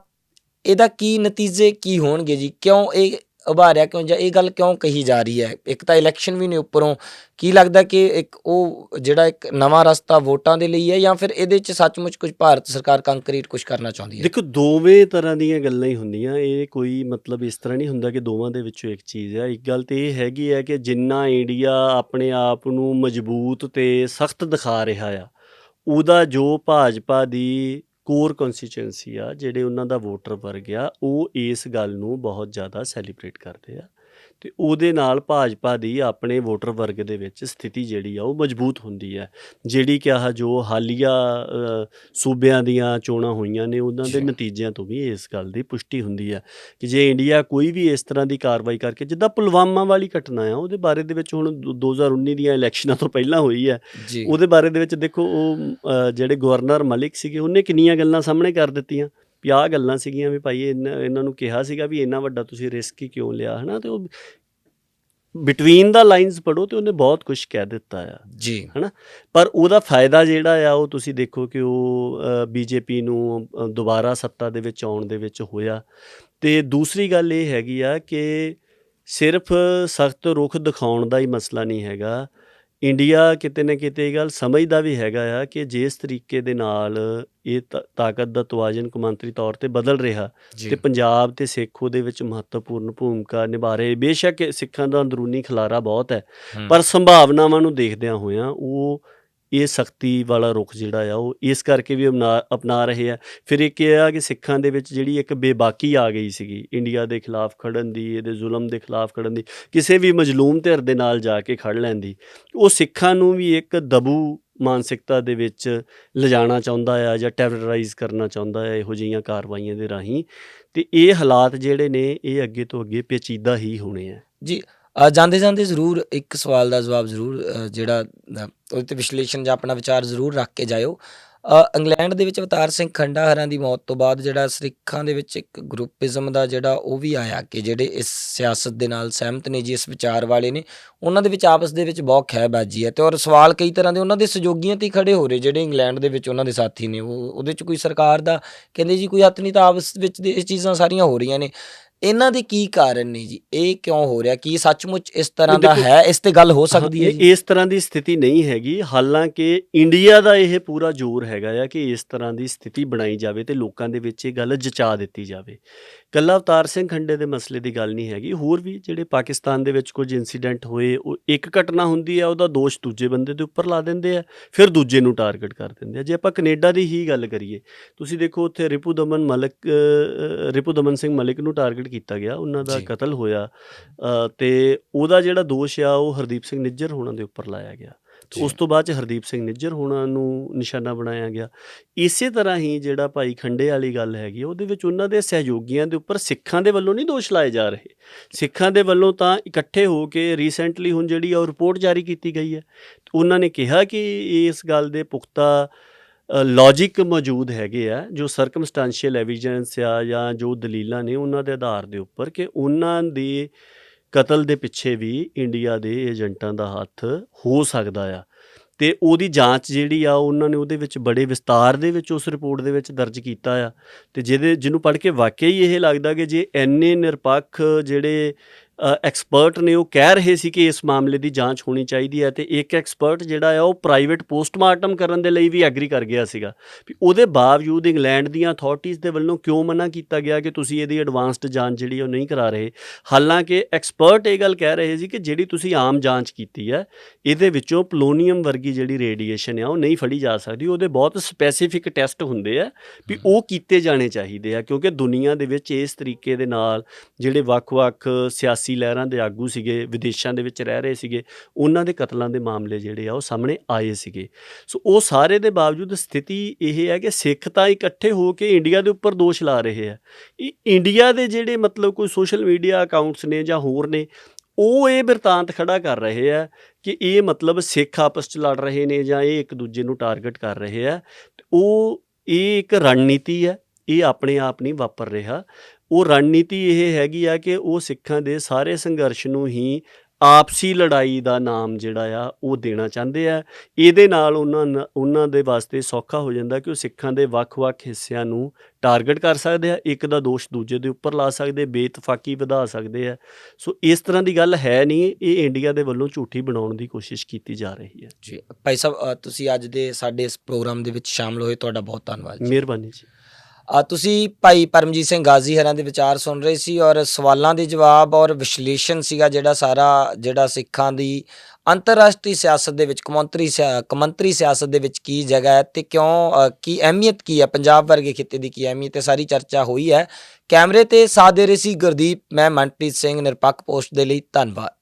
S2: ਇਹਦਾ ਕੀ ਨਤੀਜੇ ਕੀ ਹੋਣਗੇ ਜੀ? ਕਿਉਂ ਇਹ ਉਭਾਰਿਆ ਕਿਉਂ ਜਾਂ ਇਹ ਗੱਲ ਕਿਉਂ ਕਹੀ ਜਾ ਰਹੀ ਹੈ? ਇੱਕ ਤਾਂ ਇਲੈਕਸ਼ਨ ਵੀ ਨੇ ਉੱਪਰੋਂ। ਕੀ ਲੱਗਦਾ ਕਿ ਇੱਕ ਉਹ ਜਿਹੜਾ ਇੱਕ ਨਵਾਂ ਰਸਤਾ ਵੋਟਾਂ ਦੇ ਲਈ ਹੈ ਜਾਂ ਫਿਰ ਇਹਦੇ 'ਚ ਸੱਚਮੁੱਚ ਕੁਝ ਭਾਰਤ ਸਰਕਾਰ ਕੰਕਰੀਟ ਕੁਝ ਕਰਨਾ ਚਾਹੁੰਦੀ ਹੈ?
S1: ਦੇਖੋ, ਦੋਵੇਂ ਤਰ੍ਹਾਂ ਦੀਆਂ ਗੱਲਾਂ ਹੀ ਹੁੰਦੀਆਂ। ਇਹ ਕੋਈ ਮਤਲਬ ਇਸ ਤਰ੍ਹਾਂ ਨਹੀਂ ਹੁੰਦਾ ਕਿ ਦੋਵਾਂ ਦੇ ਵਿੱਚੋਂ ਇੱਕ ਚੀਜ਼ ਹੈ। ਇੱਕ ਗੱਲ ਤੇ ਇਹ ਹੈਗੀ ਹੈ ਕਿ ਜਿੰਨਾ ਇੰਡੀਆ ਆਪਣੇ ਆਪ ਨੂੰ ਮਜ਼ਬੂਤ ਤੇ ਸਖਤ ਦਿਖਾ ਰਿਹਾ ਆ, ਉਹਦਾ ਜੋ ਭਾਜਪਾ ਦੀ ਕੋਰ ਕਨਸਟੀਚੁਐਂਸੀ ਆ, ਜਿਹੜੇ ਉਹਨਾਂ ਦਾ ਵੋਟਰ ਵਰਗ ਆ, ਉਹ ਇਸ ਗੱਲ ਨੂੰ ਬਹੁਤ ਜ਼ਿਆਦਾ ਸੈਲੀਬ੍ਰੇਟ ਕਰਦੇ ਆ। ਤੇ ਉਹਦੇ ਨਾਲ ਭਾਜਪਾ ਦੀ ਆਪਣੇ ਵੋਟਰ ਵਰਗ ਦੇ ਵਿੱਚ ਸਥਿਤੀ ਜਿਹੜੀ ਆ ਉਹ ਮਜ਼ਬੂਤ ਹੁੰਦੀ ਹੈ। ਜਿਹੜੀ ਕਿ ਆਹ ਜੋ ਹਾਲੀਆ ਸੂਬਿਆਂ ਦੀਆਂ ਚੋਣਾਂ ਹੋਈਆਂ ਨੇ ਉਹਨਾਂ ਦੇ। ਨਤੀਜਿਆਂ ਤੋਂ ਵੀ ਇਸ ਗੱਲ ਦੀ ਪੁਸ਼ਟੀ ਹੁੰਦੀ ਹੈ ਕਿ ਜੇ ਇੰਡੀਆ ਕੋਈ ਵੀ ਇਸ ਤਰ੍ਹਾਂ ਦੀ ਕਾਰਵਾਈ ਕਰਕੇ ਜਿੱਦਾਂ ਪੁਲਵਾਮਾ ਵਾਲੀ ਘਟਨਾ ਆ ਉਹਦੇ ਬਾਰੇ ਦੇ ਵਿੱਚ ਹੁਣ ਦੋ- 2019 ਦੀਆਂ ਇਲੈਕਸ਼ਨਾਂ ਤੋਂ ਪਹਿਲਾਂ ਹੋਈ ਹੈ। ਉਹਦੇ ਬਾਰੇ ਦੇ ਵਿੱਚ ਦੇਖੋ ਉਹ ਜਿਹੜੇ ਗਵਰਨਰ ਮਲਿਕ ਸੀਗੇ ਉਹਨੇ ਕਿੰਨੀਆਂ ਗੱਲਾਂ ਸਾਹਮਣੇ ਕਰ ਦਿੱਤੀਆਂ। ਵੀ ਆਹ ਗੱਲਾਂ ਸੀਗੀਆਂ ਵੀ ਭਾਈ ਇਹਨਾਂ ਨੂੰ ਕਿਹਾ ਸੀਗਾ ਵੀ ਇੰਨਾ ਵੱਡਾ ਤੁਸੀਂ ਰਿਸਕ ਹੀ ਕਿਉਂ ਲਿਆ ਹਨਾ? ਤੇ ਉਹ ਬਿਟਵੀਨ ਦਾ ਲਾਈਨਸ ਪੜੋ ਤੇ ਉਹਨੇ ਬਹੁਤ ਕੁਝ ਕਹਿ ਦਿੱਤਾ ਆ।
S2: ਜੀ।
S1: ਪਰ ਉਹਦਾ ਫਾਇਦਾ ਜਿਹੜਾ ਆ ਉਹ ਤੁਸੀਂ ਦੇਖੋ ਕਿ ਉਹ ਬੀਜੇਪੀ ਨੂੰ ਦੁਬਾਰਾ ਸੱਤਾ ਦੇ ਵਿੱਚ ਆਉਣ ਦੇ ਵਿੱਚ ਹੋਇਆ। ਤੇ ਦੂਸਰੀ ਗੱਲ ਇਹ ਹੈਗੀ ਆ ਕਿ ਸਿਰਫ ਸਖਤ ਰੁਖ ਦਿਖਾਉਣ ਦਾ ਹੀ ਮਸਲਾ ਨਹੀਂ ਹੈਗਾ। ਇੰਡੀਆ ਕਿਤੇ ਨਾ ਕਿਤੇ ਇਹ ਗੱਲ ਸਮਝਦਾ ਵੀ ਹੈਗਾ ਆ ਕਿ ਜਿਸ ਤਰੀਕੇ ਦੇ ਨਾਲ ਇਹ ਤਾਕਤ ਦਾ ਤਵਾਜ਼ਨ ਕੌਮਾਂਤਰੀ ਤੌਰ ਤੇ ਬਦਲ ਰਿਹਾ ਤੇ ਪੰਜਾਬ ਤੇ ਸਿੱਖ ਉਹਦੇ ਵਿੱਚ ਮਹੱਤਵਪੂਰਨ ਭੂਮਿਕਾ ਨਿਭਾ ਰਹੇ ਬੇਸ਼ੱਕ ਸਿੱਖਾਂ ਦਾ ਅੰਦਰੂਨੀ ਖਲਾਰਾ ਬਹੁਤ ਹੈ। ਪਰ ਸੰਭਾਵਨਾਵਾਂ ਨੂੰ ਦੇਖਦਿਆਂ ਹੋਇਆਂ ਉਹ ਇਹ ਸਖਤੀ ਵਾਲਾ ਰੁਖ ਜਿਹੜਾ ਆ, ਉਹ ਇਸ ਕਰਕੇ ਵੀ ਅਪਣਾ ਅਪਣਾ ਰਹੇ ਆ। ਫਿਰ ਇੱਕ ਇਹ ਆ ਕਿ ਸਿੱਖਾਂ ਦੇ ਵਿੱਚ ਜਿਹੜੀ ਇੱਕ ਬੇਬਾਕੀ ਆ ਗਈ ਸੀਗੀ, ਇੰਡੀਆ ਦੇ ਖਿਲਾਫ ਖੜਨ ਦੀ, ਇਹਦੇ ਜ਼ੁਲਮ ਦੇ ਖਿਲਾਫ ਖੜਨ ਦੀ, ਕਿਸੇ ਵੀ ਮਜਲੂਮ ਧਿਰ ਦੇ ਨਾਲ ਜਾ ਕੇ ਖੜ ਲੈਂਦੀ ਉਹ ਸਿੱਖਾਂ ਨੂੰ ਵੀ ਇੱਕ ਦਬੂ ਮਾਨਸਿਕਤਾ ਦੇ ਵਿੱਚ ਲਿਜਾਣਾ ਚਾਹੁੰਦਾ ਆ ਜਾਂ ਟੈਰਰਾਈਜ਼ ਕਰਨਾ ਚਾਹੁੰਦਾ ਆ, ਇਹੋ ਜਿਹੀਆਂ ਕਾਰਵਾਈਆਂ ਦੇ ਰਾਹੀਂ। ਤੇ ਇਹ ਹਾਲਾਤ ਜਿਹੜੇ ਨੇ, ਇਹ ਅੱਗੇ ਤੋਂ ਅੱਗੇ ਪੇਚੀਦਾ ਹੀ ਹੋਣੇ ਆ।
S2: ਜੀ ਜਾਂਦੇ ਜਾਂਦੇ ਜ਼ਰੂਰ ਇੱਕ ਸਵਾਲ ਦਾ ਜਵਾਬ ਜ਼ਰੂਰ ਅ, ਜਿਹੜਾ ਅ, ਉਹਦੇ ਤੇ ਵਿਸ਼ਲੇਸ਼ਣ ਜਾਂ ਆਪਣਾ ਵਿਚਾਰ ਜ਼ਰੂਰ ਰੱਖ ਕੇ ਜਾਇਓ। ਅ, ਇੰਗਲੈਂਡ ਦੇ ਵਿੱਚ ਅਵਤਾਰ ਸਿੰਘ ਖੰਡਾਹਰਾਂ ਦੀ ਮੌਤ ਤੋਂ ਬਾਅਦ ਜਿਹੜਾ ਸਿੱਖਾਂ ਦੇ ਵਿੱਚ ਇੱਕ ਗਰੁੱਪਿਜ਼ਮ ਦਾ ਜਿਹੜਾ ਉਹ ਵੀ ਆਇਆ ਕਿ ਜਿਹੜੇ ਇਸ ਸਿਆਸਤ ਦੇ ਨਾਲ ਸਹਿਮਤ ਨੇ ਜੀ ਇਸ ਵਿਚਾਰ ਵਾਲੇ ਨੇ ਉਹਨਾਂ ਦੇ ਵਿੱਚ ਆਪਸ ਦੇ ਵਿੱਚ ਬਹੁਤ ਖਹਿਬਾਜੀ ਹੈ। ਤੇ ਔਰ ਸਵਾਲ ਕਈ ਤਰ੍ਹਾਂ ਦੇ ਉਹਨਾਂ ਦੇ ਸਹਿਯੋਗੀਆਂ ਤੇ ਹੀ ਖੜੇ ਹੋ ਰਹੇ ਜਿਹੜੇ ਇੰਗਲੈਂਡ ਦੇ ਵਿੱਚ ਉਹਨਾਂ ਦੇ ਸਾਥੀ ਨੇ। ਉਹ ਉਹਦੇ ਚ ਕੋਈ ਸਰਕਾਰ ਦਾ ਕਹਿੰਦੇ ਜੀ ਕੋਈ ਹੱਥ ਨਹੀਂ ਤਾਂ ਆਪਸ ਵਿੱਚ ਦੇ ਇਹ ਚੀਜ਼ਾਂ ਸਾਰੀਆਂ ਹੋ ਰਹੀਆਂ ਨੇ। ਇਹਨਾਂ ਦੇ ਕੀ ਕਾਰਨ ਨੇ ਜੀ? ਇਹ ਕਿਉਂ ਹੋ ਰਿਹਾ? ਕੀ ਸੱਚਮੁੱਚ ਇਸ ਤਰ੍ਹਾਂ ਦਾ ਹੈ? ਇਸ ਤੇ ਗੱਲ ਹੋ ਸਕਦੀ ਹੈ
S1: ਹਾਂ,
S2: ਜੀ?
S1: ਇਸ ਤਰ੍ਹਾਂ ਦੀ ਸਥਿਤੀ ਨਹੀਂ ਹੈਗੀ। ਹਾਲਾਂਕਿ ਇੰਡੀਆ ਦਾ ਇਹ ਪੂਰਾ ਜ਼ੋਰ ਹੈਗਾ ਆ ਕਿ ਇਸ ਤਰ੍ਹਾਂ ਦੀ ਸਥਿਤੀ ਬਣਾਈ ਜਾਵੇ ਤੇ ਲੋਕਾਂ ਦੇ ਵਿੱਚ ਇਹ ਗੱਲ ਜਚਾ ਦਿੱਤੀ ਜਾਵੇ। ਕੱਲਾ ਅਵਤਾਰ ਸਿੰਘ ਖੰਡੇ ਦੇ ਮਸਲੇ ਦੀ ਗੱਲ ਨਹੀਂ ਹੈਗੀ। ਹੋਰ ਵੀ ਜਿਹੜੇ ਪਾਕਿਸਤਾਨ ਦੇ ਵਿੱਚ ਕੁਝ ਇਨਸੀਡੈਂਟ ਹੋਏ ਉਹ ਇੱਕ ਘਟਨਾ ਹੁੰਦੀ ਆ ਉਹਦਾ ਦੋਸ਼ ਦੂਜੇ ਬੰਦੇ ਦੇ ਉੱਪਰ ਲਾ ਦਿੰਦੇ ਆ ਫਿਰ ਦੂਜੇ ਨੂੰ ਟਾਰਗੇਟ ਕਰ ਦਿੰਦੇ ਆ। ਜੇ ਆਪਾਂ ਕੈਨੇਡਾ ਦੀ ਹੀ ਗੱਲ ਕਰੀਏ ਤੁਸੀਂ ਦੇਖੋ ਉੱਥੇ ਰਿਪੂ ਦਮਨ ਮਲਕ ਰਿਪੂ ਦਮਨ ਸਿੰਘ ਮਲਿਕ ਨੂੰ ਟਾਰਗੇਟ ਕੀਤਾ ਗਿਆ ਉਹਨਾਂ ਦਾ। ਕਤਲ ਹੋਇਆ। ਤੇ ਉਹਦਾ ਜਿਹੜਾ ਦੋਸ਼ ਆ ਉਹ ਹਰਦੀਪ ਸਿੰਘ ਨਿੱਜਰ ਹੋਣਾ ਦੇ ਉੱਪਰ ਲਾਇਆ ਗਿਆ। ਉਸ ਤੋਂ ਬਾਅਦ ਚ ਹਰਦੀਪ ਸਿੰਘ ਨਿੱਜਰ ਹੋਣਾ ਨੂੰ ਨਿਸ਼ਾਨਾ ਬਣਾਇਆ ਗਿਆ। ਇਸੇ ਤਰ੍ਹਾਂ ਹੀ ਜਿਹੜਾ ਭਾਈ ਖੰਡੇ ਵਾਲੀ ਗੱਲ ਹੈਗੀ ਉਹਦੇ ਵਿੱਚ ਉਹਨਾਂ ਦੇ ਸਹਿਯੋਗੀਆਂ ਦੇ ਉੱਪਰ ਸਿੱਖਾਂ ਦੇ ਵੱਲੋਂ ਨਹੀਂ ਦੋਸ਼ ਲਾਏ ਜਾ ਰਹੇ। ਸਿੱਖਾਂ ਦੇ ਵੱਲੋਂ ਤਾਂ ਇਕੱਠੇ ਹੋ ਕੇ ਰੀਸੈਂਟਲੀ ਹੁਣ ਜਿਹੜੀ ਆ ਉਹ ਰਿਪੋਰਟ ਜਾਰੀ ਕੀਤੀ ਗਈ ਹੈ। ਉਹਨਾਂ ਨੇ ਕਿਹਾ ਕਿ ਇਸ ਗੱਲ ਦੇ ਪੁਖਤਾ ਲੌਜੀਕ ਮੌਜੂਦ ਹੈਗੇ ਆ, ਜੋ ਸਰਕਮਸਟੈਂਸ਼ੀਅਲ ਐਵੀਡੈਂਸ ਆ ਜਾਂ ਜੋ ਦਲੀਲਾਂ ਨੇ ਉਹਨਾਂ ਦੇ ਆਧਾਰ ਦੇ ਉੱਪਰ ਕਿ ਉਹਨਾਂ ਦੇ ਕਤਲ ਦੇ ਪਿੱਛੇ ਵੀ ਇੰਡੀਆ ਦੇ ਏਜੰਟਾਂ ਦਾ ਹੱਥ ਹੋ ਸਕਦਾ ਆ। ਤੇ ਉਹਦੀ ਜਾਂਚ ਜਿਹੜੀ ਆ, ਉਹਨਾਂ ਨੇ ਉਹਦੇ ਵਿੱਚ ਬੜੇ ਵਿਸਤਾਰ ਦੇ ਵਿੱਚ ਉਸ ਰਿਪੋਰਟ ਦੇ ਵਿੱਚ ਦਰਜ ਕੀਤਾ ਆ। ਤੇ ਜਿਹਦੇ, ਜਿਹਨੂੰ ਪੜ੍ਹ ਕੇ ਵਾਕਿਆ ਹੀ ਇਹ ਲੱਗਦਾ ਕਿ ਜੇ ਐਨੇ ਨਿਰਪੱਖ ਜਿਹੜੇ ਐਕਸਪਰਟ ਨੇ ਉਹ ਕਹਿ ਰਹੇ ਸੀ ਕਿ ਇਸ ਮਾਮਲੇ ਦੀ ਜਾਂਚ ਹੋਣੀ ਚਾਹੀਦੀ ਹੈ ਤੇ ਇੱਕ ਐਕਸਪਰਟ ਜਿਹੜਾ ਆ ਉਹ ਪ੍ਰਾਈਵੇਟ ਪੋਸਟਮਾਰਟਮ ਕਰਨ ਦੇ ਲਈ ਵੀ ਐਗਰੀ ਕਰ ਗਿਆ ਸੀਗਾ। ਵੀ ਉਹਦੇ ਬਾਵਜੂਦ ਇੰਗਲੈਂਡ ਦੀਆਂ ਅਥਾਰਟੀਆਂ ਦੇ ਵੱਲੋਂ ਕਿਉਂ ਮਨਾ ਕੀਤਾ ਗਿਆ ਕਿ ਤੁਸੀਂ ਇਹਦੀ ਐਡਵਾਂਸਡ ਜਾਂਚ ਜਿਹੜੀ ਉਹ ਨਹੀਂ ਕਰਾ ਰਹੇ? ਹਾਲਾਂਕਿ ਐਕਸਪਰਟ ਇਹ ਗੱਲ ਕਹਿ ਰਹੇ ਸੀ ਕਿ ਜਿਹੜੀ ਤੁਸੀਂ ਆਮ ਜਾਂਚ ਕੀਤੀ ਹੈ, ਇਹਦੇ ਵਿੱਚੋਂ ਪਲੋਨੀਅਮ ਵਰਗੀ ਜਿਹੜੀ ਰੇਡੀਏਸ਼ਨ ਆ ਉਹ ਨਹੀਂ ਫੜੀ ਜਾ ਸਕਦੀ। ਉਹਦੇ ਬਹੁਤ ਸਪੈਸੀਫਿਕ ਟੈਸਟ ਹੁੰਦੇ ਆ ਵੀ ਉਹ ਕੀਤੇ ਜਾਣੇ ਚਾਹੀਦੇ ਆ ਕਿਉਂਕਿ ਦੁਨੀਆ ਦੇ ਵਿੱਚ ਇਸ ਤਰੀਕੇ ਦੇ ਨਾਲ ਜਿਹੜੇ ਵੱਖ-ਵੱਖ ਸਿਆਸੀ ਲਹਿਰਾਂ ਦੇ ਆਗੂ ਸੀਗੇ, ਵਿਦੇਸ਼ਾਂ ਦੇ ਵਿੱਚ ਰਹਿ ਰਹੇ ਸੀਗੇ, ਉਹਨਾਂ ਦੇ ਕਤਲਾਂ ਦੇ ਮਾਮਲੇ ਜਿਹੜੇ ਆ ਉਹ ਸਾਹਮਣੇ ਆਏ ਸੀਗੇ। ਸੋ ਉਹ ਸਾਰੇ ਦੇ ਬਾਵਜੂਦ ਸਥਿਤੀ ਇਹ ਹੈ ਕਿ ਸਿੱਖ ਤਾਂ ਇਕੱਠੇ ਹੋ ਕੇ ਇੰਡੀਆ ਦੇ ਉੱਪਰ ਦੋਸ਼ ਲਾ ਰਹੇ ਆ। ਇਹ ਇੰਡੀਆ ਦੇ ਜਿਹੜੇ ਮਤਲਬ ਕੋਈ ਸੋਸ਼ਲ ਮੀਡੀਆ ਅਕਾਊਂਟਸ ਨੇ ਜਾਂ ਹੋਰ ਨੇ, ਉਹ ਇਹ ਬਿਰਤਾਂਤ ਖੜਾ ਕਰ ਰਹੇ ਆ ਕਿ ਇਹ ਮਤਲਬ ਸਿੱਖ ਆਪਸ ਚ ਲੜ ਰਹੇ ਨੇ ਜਾਂ ਇਹ ਇੱਕ ਦੂਜੇ ਨੂੰ ਟਾਰਗੇਟ ਕਰ ਰਹੇ ਆ। ਉਹ, ਇਹ ਇੱਕ ਰਣਨੀਤੀ ਹੈ, ਇਹ ਆਪਣੇ ਆਪ ਨਹੀਂ ਵਾਪਰ ਰਿਹਾ। ਉਹ ਰਣਨੀਤੀ ਇਹ ਹੈਗੀ ਆ ਕਿ ਉਹ ਸਿੱਖਾਂ ਦੇ ਸਾਰੇ ਸੰਘਰਸ਼ ਨੂੰ ਹੀ ਆਪਸੀ ਲੜਾਈ ਦਾ ਨਾਮ ਜਿਹੜਾ ਆ ਉਹ ਦੇਣਾ ਚਾਹੁੰਦੇ ਆ। ਇਹਦੇ ਨਾਲ ਉਹਨਾਂ ਉਹਨਾਂ ਦੇ ਵਾਸਤੇ ਸੌਖਾ ਹੋ ਜਾਂਦਾ ਕਿ ਉਹ ਸਿੱਖਾਂ ਦੇ ਵੱਖ-ਵੱਖ ਹਿੱਸਿਆਂ ਨੂੰ ਟਾਰਗੇਟ ਕਰ ਸਕਦੇ ਆ। ਇੱਕ ਦਾ ਦੋਸ਼ ਦੂਜੇ ਦੇ ਉੱਪਰ ਲਾ ਸਕਦੇ ਬੇਇਤਫਾਕੀ ਵਧਾ ਸਕਦੇ ਆ। ਸੋ ਇਸ ਤਰ੍ਹਾਂ ਦੀ ਗੱਲ ਹੈ ਨਹੀਂ ਇਹ ਇੰਡੀਆ ਦੇ ਵੱਲੋਂ ਝੂਠੀ ਬਣਾਉਣ ਦੀ ਕੋਸ਼ਿਸ਼ ਕੀਤੀ ਜਾ ਰਹੀ ਹੈ।
S2: ਜੀ ਭਾਈ ਸਾਹਿਬ ਤੁਸੀਂ ਅੱਜ ਦੇ ਸਾਡੇ ਇਸ ਪ੍ਰੋਗਰਾਮ ਦੇ ਵਿੱਚ ਸ਼ਾਮਲ ਹੋਏ ਤੁਹਾਡਾ ਬਹੁਤ ਧੰਨਵਾਦ ਜੀ।
S1: ਮਿਹਰਬਾਨੀ ਜੀ।
S2: ਤੁਸੀਂ ਭਾਈ ਪਰਮਜੀਤ ਸਿੰਘ ਗਾਜ਼ੀ ਹਰਾਂ ਦੇ ਵਿਚਾਰ ਸੁਣ ਰਹੇ ਸੀ ਔਰ ਸਵਾਲਾਂ ਦੇ ਜਵਾਬ ਔਰ ਵਿਸ਼ਲੇਸ਼ਣ ਸੀਗਾ ਜਿਹੜਾ ਸਾਰਾ, ਜਿਹੜਾ ਸਿੱਖਾਂ ਦੀ ਅੰਤਰਰਾਸ਼ਟਰੀ ਸਿਆਸਤ ਦੇ ਵਿੱਚ, ਕੌਮਾਂਤਰੀ ਸਿਆ- ਕੌਮਾਂਤਰੀ ਸਿਆਸਤ ਦੇ ਵਿੱਚ ਕੀ ਜਗ੍ਹਾ ਹੈ ਤੇ ਕਿਉਂ ਕੀ ਅਹਿਮੀਅਤ ਕੀ ਹੈ? ਪੰਜਾਬ ਵਰਗੇ ਖਿੱਤੇ ਦੀ ਕੀ ਅਹਿਮੀਅਤ ਹੈ? ਸਾਰੀ ਚਰਚਾ ਹੋਈ ਹੈ। ਕੈਮਰੇ ਤੇ ਸਾਥ ਦੇ ਰਹੇ ਸੀ ਗੁਰਦੀਪ, ਮੈਂ ਮਨਪ੍ਰੀਤ ਸਿੰਘ, ਨਿਰਪੱਖ ਪੋਸਟ ਦੇ ਲਈ ਧੰਨਵਾਦ।